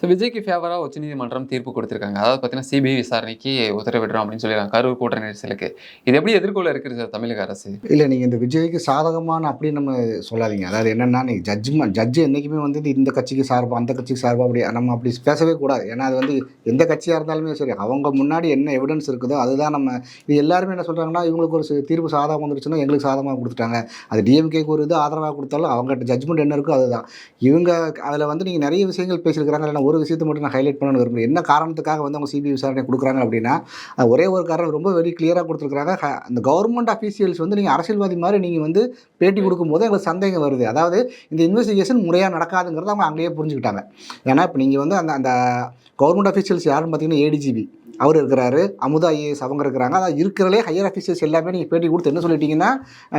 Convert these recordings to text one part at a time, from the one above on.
So விஜய்க்கு ஃபேவராக உச்சநீதிமன்றம் தீர்ப்பு கொடுத்துருக்காங்க. அதாவது பார்த்தீங்கன்னா சிபிஐ விசாரணைக்கு உத்தரவிடுறோம் அப்படின்னு சொல்லியிருக்காங்க. கரூர் கூட்ட நெரிசலுக்கு. இது எப்படி எதிர்கொள்ள இருக்குது சார் தமிழக அரசு? இல்லை நீங்கள் இந்த விஜய்க்கு சாதகமான அப்படின்னு நம்ம சொல்லாதீங்க. அதாவது என்னென்னா நீங்கள் ஜட்ஜ்மெண்ட் ஜட்ஜு என்றைக்குமே வந்து இந்த கட்சிக்கு சார்பாக அந்த கட்சிக்கு சார்பாக அப்படி நம்ம அப்படி பேசவே கூடாது. ஏன்னா அது வந்து எந்த கட்சியாக இருந்தாலுமே சரி அவங்க முன்னாடி என்ன எவிடன்ஸ் இருக்குதோ அதுதான் நம்ம இது எல்லாருமே என்ன சொல்கிறாங்கன்னா இவங்களுக்கு ஒரு தீர்ப்பு சாதகம் வந்துருச்சுன்னா எங்களுக்கு சாதகமாக கொடுத்துட்டாங்க. அது டிஎம்கேக்கு ஒரு இது ஆதரவாக கொடுத்தாலும் அவங்ககிட்ட ஜட்ஜ்மெண்ட் என்ன இருக்கோ அதுதான். இவங்க அதில் வந்து நீங்கள் நிறைய விஷயங்கள் பேசியிருக்கிறாங்க. இல்லைன்னா ஒரு விஷயத்தை மட்டும் நான் ஹைலைட் பண்ணணும் விரும்புகிறேன் என்ன காரணத்துக்காக வந்து அவங்க சிபிஐ விசாரணை கொடுக்குறாங்க அப்படின்னா ஒரே ஒரு காரணம் ரொம்ப வெரி கிளியராக கொடுத்துருக்காங்க ஹ- அந்த கவர்மெண்ட் அஃபீஷியல்ஸ் வந்து நீங்கள் அரசியல்வாதி மாதிரி நீங்கள் வந்து பேட்டி கொடுக்கும்போது எங்களுக்கு சந்தேகம் வருது. அதாவது இந்த இன்வெஸ்டிகேஷன் முறையாக நடக்காதுங்கிறத அவங்க அங்கேயே புரிஞ்சுக்கிட்டாங்க. ஏன்னா இப்போ நீங்கள் வந்து அந்த அந்த கவர்மெண்ட் அஃபீஷியல்ஸ் யாருன்னு பார்த்தீங்கன்னா ஏடிஜிபி அவர் இருக்கிறாரு அமுதா ஐஏஎஸ் அவங்க இருக்கிறாங்க. அதாவது இருக்கிறலே ஹையர் அஃபீஷியல்ஸ் எல்லாமே நீங்கள் பேட்டி கொடுத்து என்ன சொல்லிட்டீங்கன்னா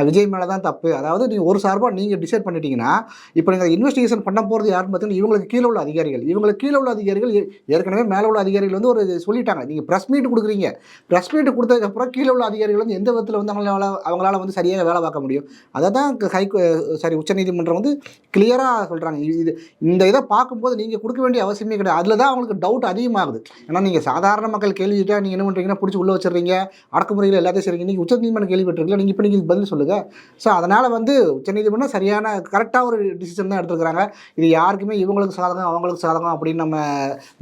விஜய் மேலே தான் தப்பு. அதாவது நீங்கள் ஒரு சார்பாக நீங்கள் டிசைட் பண்ணிட்டீங்கன்னா இப்போ நீங்கள் இன்வெஸ்டிகேஷன் பண்ண போகிறது யாருன்னு பார்த்தீங்கன்னா இவங்களுக்கு கீழே உள்ள அதிகாரிகள். இவங்களுக்கு கீழே உள்ள அதிகாரிகள் ஏற்கனவே மேலே உள்ள அதிகாரிகள் வந்து ஒரு சொல்லிட்டாங்க. நீங்கள் ப்ரெஸ் மீட் கொடுக்குறீங்க. ப்ரெஸ் மீட் கொடுத்ததுக்கப்புறம் கீழே உள்ள அதிகாரிகள் வந்து எந்த விதத்தில் வந்து அவங்களால அவங்களால வந்து சரியாக வேலை பார்க்க முடியும்? அதை தான் ஹை சாரி உச்சநீதிமன்றம் வந்து கிளியராக சொல்கிறாங்க இது இந்த இதை பார்க்கும்போது நீங்கள் கொடுக்க வேண்டிய அவசியமே கிடையாது. அதில் தான் அவங்களுக்கு டவுட் அதிகமாகுது. ஏன்னா நீங்கள் சாதாரண மக்கள் கேள்வி கேட்டால் நீங்கள் என்ன பண்ணுறீங்கன்னா பிடிச்சி உள்ளே வச்சிடுறீங்க. அடக்குமுறையில் எல்லாத்தையும் செய்றீங்க. நீங்கள் உச்சநீதிமன்றம் கேள்விப்பட்டிருக்கீங்க நீங்கள் இப்போ நீங்கள் பதில் சொல்லுங்கள் ஸோ அதனால் வந்து உச்சநீதிமன்றம் சரியான கரெக்டாக ஒரு டிசிஷன் தான் எடுத்துருக்காங்க இது யாருக்குமே இவங்களுக்கு சாதகம் அவங்களுக்கு சாதகம் அப்படின்னு நம்ம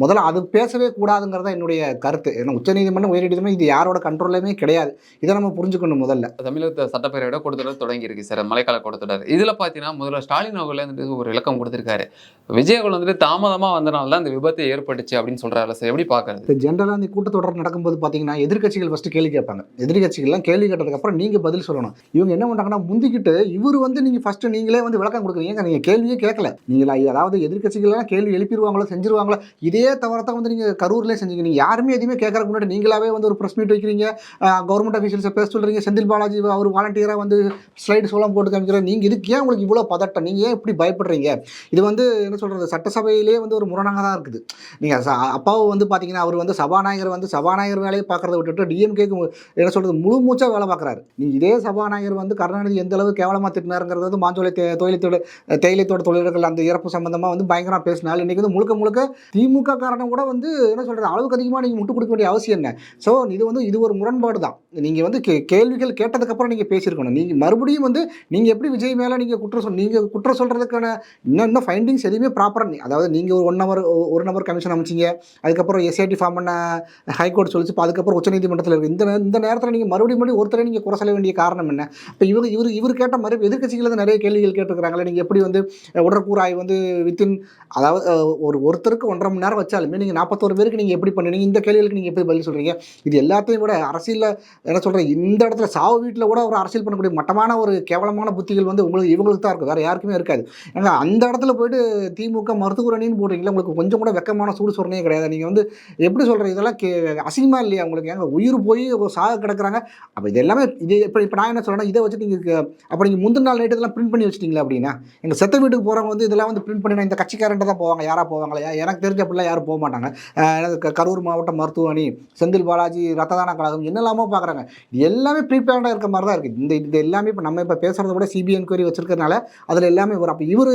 முதல்ல அது பேசவே கூடாதுங்கிறது என்னுடைய கருத்து. ஏன்னா உச்சநீதிமன்றம் உயர்நீதிமன்றம் இது யாரோட கண்ட்ரோல்லையுமே கிடையாது. இதை நம்ம புரிஞ்சுக்கணும் முதல்ல. தமிழக சட்டப்பேரவையோட கூட்டத்தொடர் தொடங்கி இருக்கு சார். மழைக்கால கூட்டத்தொடர் இதில் பார்த்தீங்கன்னா முதல்ல ஸ்டாலின் அவர்களே ஒரு விளக்கம் கொடுத்திருக்காரு. விஜய் அவர்கள் வந்துட்டு தாமதமாக வந்தனால தான் இந்த விபத்து ஏற்பட்டுச்சு அப்படின்னு சொல்றாரு சார். எப்படி பார்க்கறது ஜென்ரலாக இந்த கூட்டத்தொடர் நடக்கும்போது பார்த்தீங்கன்னா எதிர்க்கட்சிகள் ஃபஸ்ட்டு கேள்வி கேட்பாங்க. எதிர்க்கட்சிகள்லாம் கேள்வி கேட்டதுக்கப்புறம் நீங்கள் பதில் சொல்லணும். இவங்க என்ன பண்ணுறாங்கன்னா முந்திக்கிட்டு இவர் வந்து நீங்கள் ஃபஸ்ட்டு நீங்களே வந்து விளக்கம் கொடுக்குறீங்க. நீங்கள் கேள்வியே கேட்கல. நீங்கள் அதாவது எதிர்க்கட்சிகள்லாம் கேள்வி எழுப்பிடுவாங்களோ செஞ்சிருவாங்களோ இதே தவிரத்தை வந்து நீங்கள் கரூர்லேயே செஞ்சீங்க. நீங்கள் யாருமே எதுவுமே கேட்கறதுக்கு முன்னாடி நீங்களாவே வந்து ஒரு ப்ரெஸ் மீட் வைக்கிறீங்க. கவர்மெண்ட் அஃபீஷியல்ஸை பேச சொல்கிறீங்க செந்தில் பாலாஜி அவர் வாலண்டியராக வந்து ஸ்லைடு சோளம் போட்டு காமிக்கிறார். நீங்கள் இதுக்கு ஏன் உங்களுக்கு இவ்வளோ பதட்டம்? நீங்கள் ஏன் இப்படி பயப்படுறீங்க? இது வந்து என்ன சொல்கிறது சட்டசபையிலே வந்து ஒரு முரணாக தான் இருக்குது நீங்கள் அப்பாவை வந்து பார்த்தீங்கன்னா அவர் வந்து சபாநாயகர் வந்து சபாநாயகர் வேலையை பார்க்குறத விட்டுட்டு டிஎம்கேக்கு என்ன சொல்கிறது முழு மூச்சாக வேலை பார்க்குறாரு. நீங்கள் இதே சபாநாயகர் வந்து கருணாநிதி எந்த அளவு கேவலமாக திட்டினாருங்கிறது வந்து மாஞ்சோலை தே தொழில் தொழில் தேயிலைத்தோட தொழிலாளர்கள் அந்த இறப்பு சம்பந்தமாக வந்து பயங்கரமாக பேசினாலும் இன்றைக்கி வந்து முழுக்க முழுக்க திமுக காரணம் கூட வந்து என்ன சொல்கிறது அளவுக்கு அதிகமாக நீங்கள் முட்டு கொடுக்க வேண்டிய அவசியம் என்ன? ஸோ இது வந்து இது ஒரு முரண்பாடு தான். நீங்கள் வந்து கே கேள்விகள் கேட்டதுக்கப்புறம் நீங்கள் பேசியிருக்கணும். நீங்கள் மறுபடியும் வந்து நீங்கள் எப்படி விஜய் மேலே நீங்கள் குற்றம் சொல் நீங்கள் குற்றம் சொல்கிறதுக்கான இன்னும் இன்னும் ஃபைண்டிங்ஸ் எதுவுமே ப்ராப்பராக அதாவது நீங்கள் ஒரு ஒன் ஹவர் ஒரு நம்பர் கமிஷன் அமைச்சிங்க அதுக்கப்புறம் எஸ்ஐடி ஃபார்ம் பண்ண ஹைகோர்ட் சொல்லிச்சு இப்போ அதுக்கப்புறம் உச்சநீதிமன்றத்தில் இருக்குது இந்த இந்த நேரத்தில் நீங்கள் மறுபடியும் மறுபடியும் ஒருத்தரை நீங்கள் குறை சொல்ல வேண்டிய காரணம் என்ன? இப்போ இவங்க இவர் இவர் கேட்ட மாதிரி எதிர்கட்சிகள் நிறைய கேள்விகள் கேட்டிருக்கிறாங்களே நீங்கள் எப்படி வந்து உடற்கூறாய் வந்து வித்தின் அதாவது ஒரு ஒருத்தருக்கு ஒன்றரை மணி நேரம் வச்சாலுமே நீங்கள் நாற்பத்தோரு பேருக்கு நீங்கள் எப்படி பண்ணுறீங்க இந்த கேள்விகளுக்கு நீங்கள் எப்படி பதில் சொல்கிறீங்க இது எல்லாத்தையும் விட அரசியலில் என்ன சொல்கிறேன் இந்த இடத்துல சாவு வீட்டில் கூட ஒரு அரசியல் பண்ணக்கூடிய மட்டமான ஒரு கேவலமான புத்திகள் வந்து உங்களுக்கு இவங்களுக்கு தான் இருக்கும் வேறு யாருக்குமே இருக்காது. ஏன்னா அந்த இடத்துல போயிட்டு திமுக மருத்துவ மருத்துவரணின்னு போடுறீங்களா உங்களுக்கு கொஞ்சம் கூட வெக்கமான சூடு சொரணே கிடையாது. நீங்கள் வந்து எப்படி சொல்கிறது இதெல்லாம் கே அசிங்கமாக இல்லையா உங்களுக்கு? ஏங்க உயிர் போய் சாக கிடக்குறாங்க. அப்போ இது எல்லாமே இது இப்போ இப்போ நான் என்ன சொல்கிறேன்னா இதை வச்சு நீங்கள் அப்போ நீங்கள் முந்தின நாள் நைட்டு இதெல்லாம் பிரிண்ட் பண்ணி வச்சிட்டிங்களா அப்படின்னா எங்கள் செத்த வீட்டுக்கு போகிறவங்க வந்து இதெல்லாம் வந்து பிரிண்ட் பண்ணி இந்த கட்சிக்காரன்ட்ட தான் போவாங்க. யாராக போவாங்களா? எனக்கு தெரிஞ்ச அப்படிலாம் யாரும் போக மாட்டாங்க. க- கரூர் மாவட்ட மருத்துவமனை செந்தில் பாலாஜி ரத்ததான கழகம் என்னெல்லாமோ பார்க்குறாங்க இது எல்லாமே ப்ரீபேர்டாக இருக்க மாதிரி தான் இருக்குது இந்த இது எல்லாமே இப்போ நம்ம இப்போ பேசுகிறத விட சிபிஐ என்கொயரி வச்சிருக்கறனால அதில் எல்லாமே வரும். அப்போ இவர்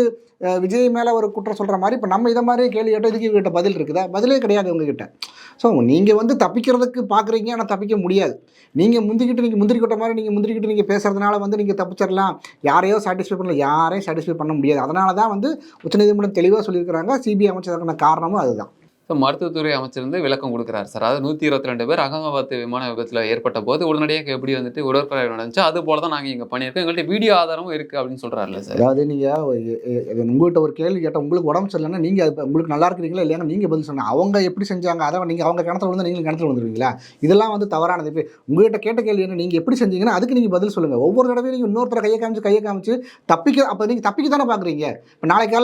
விஜய் மேலே ஒரு குற்றம் சொல்கிற மாதிரி இப்போ நம்ம இதை மாதிரி கேள்வி கேட்டோம் இதுக்கு இவர்கிட்ட பதில் இருக்குதா? பதிலே கிடையாது உங்ககிட்ட. ஸோ நீங்கள் வந்து தப்பிக்கிறதுக்கு பார்க்குறீங்க ஆனால் தப்பிக்க முடியாது. நீங்கள் முந்திக்கிட்டு நீங்கள் முந்திரிக்கிட்ட மாதிரி நீங்கள் முந்திரிக்கிட்டு நீங்கள் பேசுறதுனால வந்து நீங்கள் தப்பிச்சிடலாம் யாரையோ சாட்டிஸ்ஃபை பண்ணல யாரையும் சாட்டிஸ்ஃபை பண்ண முடியாது. அதனால தான் வந்து உச்சநீதிமன்றம் தெளிவாக சொல்லியிருக்கிறாங்க. சிபிஐ அமைச்சதற்கான காரணமும் அதுதான். ஸோ மருத்துவத்துறை அமைச்சர் வந்து விளக்கம் கொடுக்குறாரு. சார் அதாவது நூற்றி இருபத்தி ரெண்டு பேர் அகமதாபாத் விமான விபத்தில் ஏற்பட்ட போது உடனடியாக எப்படி வந்துட்டு உடற்கரை நடந்துச்சு? அது போல தான் நாங்கள் இங்கே பண்ணியிருக்கோம். எங்கள்கிட்ட வீடியோ ஆதாரமும் இருக்குது அப்படின்னு சொல்கிறாருல்ல சார் அதாவது நீங்கள் உங்கள்கிட்ட ஒரு கேள்வி கேட்டால் உங்களுக்கு உடம்பு சரியில்லைன்னா நீங்கள் அது உங்களுக்கு நல்லா இருக்கிறீங்களா இல்லையா நீங்கள் பதில் சொன்னால் அவங்க எப்படி செஞ்சாங்க? அதை நீங்கள் அவங்க கிணத்துல விழுந்து நீங்கள் கிணத்துல விழுந்துருவீங்களா? இதெல்லாம் வந்து தவறானது. இப்போ உங்கள்கிட்ட கேட்ட கேள்வி என்ன? நீங்கள் எப்படி செஞ்சீங்கன்னா அதுக்கு நீங்கள் பதில் சொல்லுங்கள் ஒவ்வொரு தடவையும் நீங்கள் இன்னொருத்தர கையை காமிச்சு கையை காமிச்சு தப்பிக்க அப்போ நீங்கள் தப்பிக்க தானே பார்க்குறீங்க இப்போ நாளைக்கு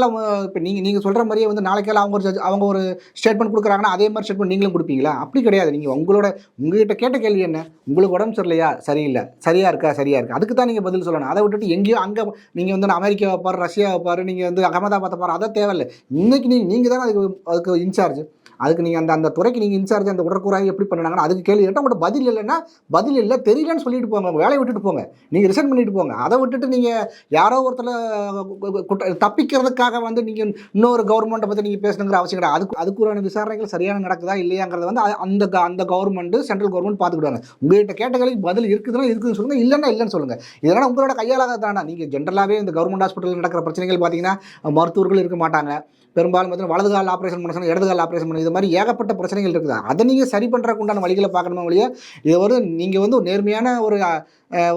இப்போ நீங்கள் நீங்கள் சொல்கிற மாதிரியே வந்து நாளைக்கு அவங்க ஒரு அவங்க ஒரு ஸ்டேட் ஸ்டேட்மெண்ட் கொடுக்குறாங்கன்னா அதே மாதிரி ஸ்டேட்மெண்ட் நீங்களும் கொடுப்பீங்களா? அப்படி கிடையாது. நீங்கள் உங்களோட உங்ககிட்ட கேட்ட கேள்வி என்ன? உங்களுக்கு உடம்பு சரியில்லையா? சரியில்லை. சரியாக இருக்கா? சரியாக இருக்கா? அதுக்கு தான் நீங்கள் பதில் சொல்லணும். அதை விட்டுட்டு எங்கேயோ அங்கே நீங்கள் வந்து அமெரிக்கா பாரு ரஷ்யா பாரு நீங்கள் வந்து அகமதாபாத்தை பாரு அதை தேவையில்லை. இன்னைக்கு நீங்கள் நீங்கள் தானே அதுக்கு அதுக்கு இன்சார்ஜ் அதுக்கு நீங்கள் அந்த அந்த துறைக்கு நீங்கள் இன்சார்ஜ் அந்த உடற்கூறாய் எப்படி பண்ணாங்கன்னா அதுக்கு கேள்வி கேட்டால் உங்கள்கிட்ட பதில் இல்லைன்னா பதில் இல்லை தெரியலன்னு சொல்லிட்டு போங்க வேலையை விட்டுட்டு போங்க. நீங்கள் ரிசைன் பண்ணிட்டு போங்க. அதை விட்டுட்டு நீங்கள் யாரோ ஒருத்தர் தப்பிக்கிறதுக்காக வந்து நீங்கள் இன்னொரு கவர்மெண்ட்டை பற்றி நீங்கள் பேசணுங்கிற அவசியம் கிடையாது. அதுக்கு அதுக்குறான விசாரணைகள் சரியான நடக்குதா இல்லையாங்கிறத வந்து அந்த அந்த கவர்மெண்ட் சென்ட்ரல் கவர்மெண்ட் பார்த்துக்கிடுவாங்க. உங்கள்கிட்ட கேட்டகளுக்கு பதில் இருக்குதுன்னா இருக்குதுன்னு சொல்லுங்கள் இல்லைன்னா இல்லைன்னு சொல்லுங்கள் இதெல்லாம் உங்களோட கையாளாக தானே? நீங்கள் ஜென்ரலாகவே இந்த கவர்மெண்ட் ஹாஸ்பிட்டலில் நடக்கிற பிரச்சனைகள் பார்த்தீங்கன்னா மருத்துவர்கள் இருக்க மாட்டாங்க. பெரும்பாலும் பார்த்தீங்கன்னா வலது கால் ஆப்ரேஷன் பண்ண சொன்னால் இடது கால் ஆப்ரேஷன் பண்ணி இது மாதிரி ஏகப்பட்ட பிரச்சனைகள் இருக்குது? அதை நீங்கள் சரி பண்ணுறக்கு உண்டான வழிகளை பார்க்கணுமே ஒழிய இது ஒரு நீங்கள் வந்து நேர்மையான ஒரு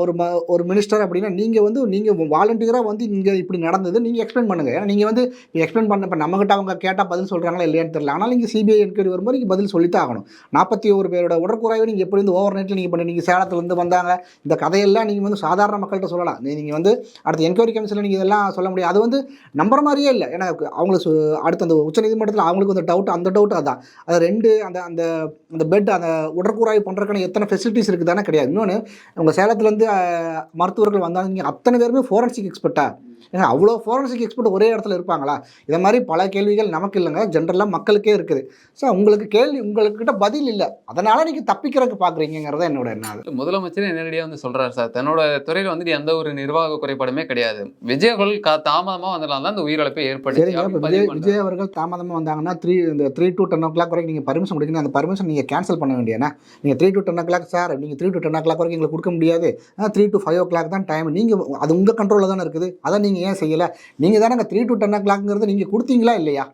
ஒரு ம ஒரு மினிஸ்டர் அப்படின்னா நீங்கள் வந்து நீங்கள் வாலண்டியராக வந்து இங்கே இப்படி நடந்தது நீங்கள் எக்ஸ்பிளைன் பண்ணுங்கள் ஏன்னா நீங்கள் வந்து எக்ஸ்பிளைன் பண்ண இப்போ நம்மகிட்ட அவங்க கேட்டால் பதில் சொல்கிறாங்களா இல்லையான்னு தெரியல. ஆனால் நீங்கள் சிபிஐ என்கொயரி வரும்போது நீங்கள் பதில் சொல்லித்தான் ஆகணும். நாற்பத்தி ஒரு பேரோட உடற்குறாய்வு நீங்கள் எப்படி வந்து ஓவர் நைட்டில் நீங்கள் பண்ணி நீங்கள் சேலத்துலேருந்து வந்தாங்க இந்த கதையெல்லாம் நீங்கள் வந்து சாதாரண மக்கள்கிட்ட சொல்லலாம். நீங்கள் வந்து அடுத்த என்கொயரி கமிஷனில் நீங்கள் இதெல்லாம் சொல்ல முடியும் அது வந்து நம்புற மாதிரியே இல்லை. ஏன்னா அவங்களுக்கு சு- அடுத்த அந்த உச்சநீதிமன்றத்தில் அவங்களுக்கு அந்த டவுட் அந்த டவுட் அதான். அது ரெண்டு அந்த அந்த அந்த பெட் அந்த உடற்குறாய் பண்ணுறதுக்கான எத்தனை ஃபெசிலிட்டிஸ் இருக்குது தானே கிடையாது இன்னொன்று உங்கள் சேலத்துலேருந்து மருத்துவர்கள் வந்தாங்க. அத்தனை பேருமே ஃபோரன்சிக் எக்ஸ்பர்ட்டா ஏன்னா அவ்வளோ ஃபோரன்சிக் எக்ஸ்பர்ட் ஒரே இடத்துல இருப்பாங்களா? இதை மாதிரி பல கேள்விகள் நமக்கு இல்லைங்க. ஜென்ரலாக மக்களுக்கே இருக்குது. ஸோ உங்களுக்கு கேள்வி உங்கள்கிட்ட பதில் இல்லை. அதனால் நீங்கள் தப்பிக்கிறதுக்கு பார்க்குறீங்கிறத என்னோட எண்ணம். முதலமைச்சர் நேரடியாக வந்து சொல்றாரு சார். தன்னோட துறையில் வந்துட்டு எந்த ஒரு நிர்வாக குறைபாடுமே கிடையாது. விஜய் அவர்கள் கா தாமதமாக வந்ததுனால தான் இந்த உயிரிழப்பை பண்றாரு. விஜய் அவர்கள் தாமதமாக வந்தாங்கன்னா த்ரீ இந்த three to ten o'clock வரைக்கும் நீங்கள் பர்மிஷன் கொடுக்கணும். அந்த பர்மிஷன் நீங்கள் கேன்சல் பண்ண வேண்டியனா நீங்கள் three to ten o'clock sir நீங்கள் three to ten o'clock வரைக்கும் எங்களுக்கு கொடுக்க முடியாது. Three to five o'clock தான் டைம் நீங்கள் அது உங்கள் கண்ட்ரோலில் தானே இருக்குது. அதை நீங்கள் ஏன் செய்யலை? நீங்கள் தானே த்ரீ டு டென் ஓ கிளாக்ங்கிறது நீங்கள் கொடுத்தீங்களா இல்லையா?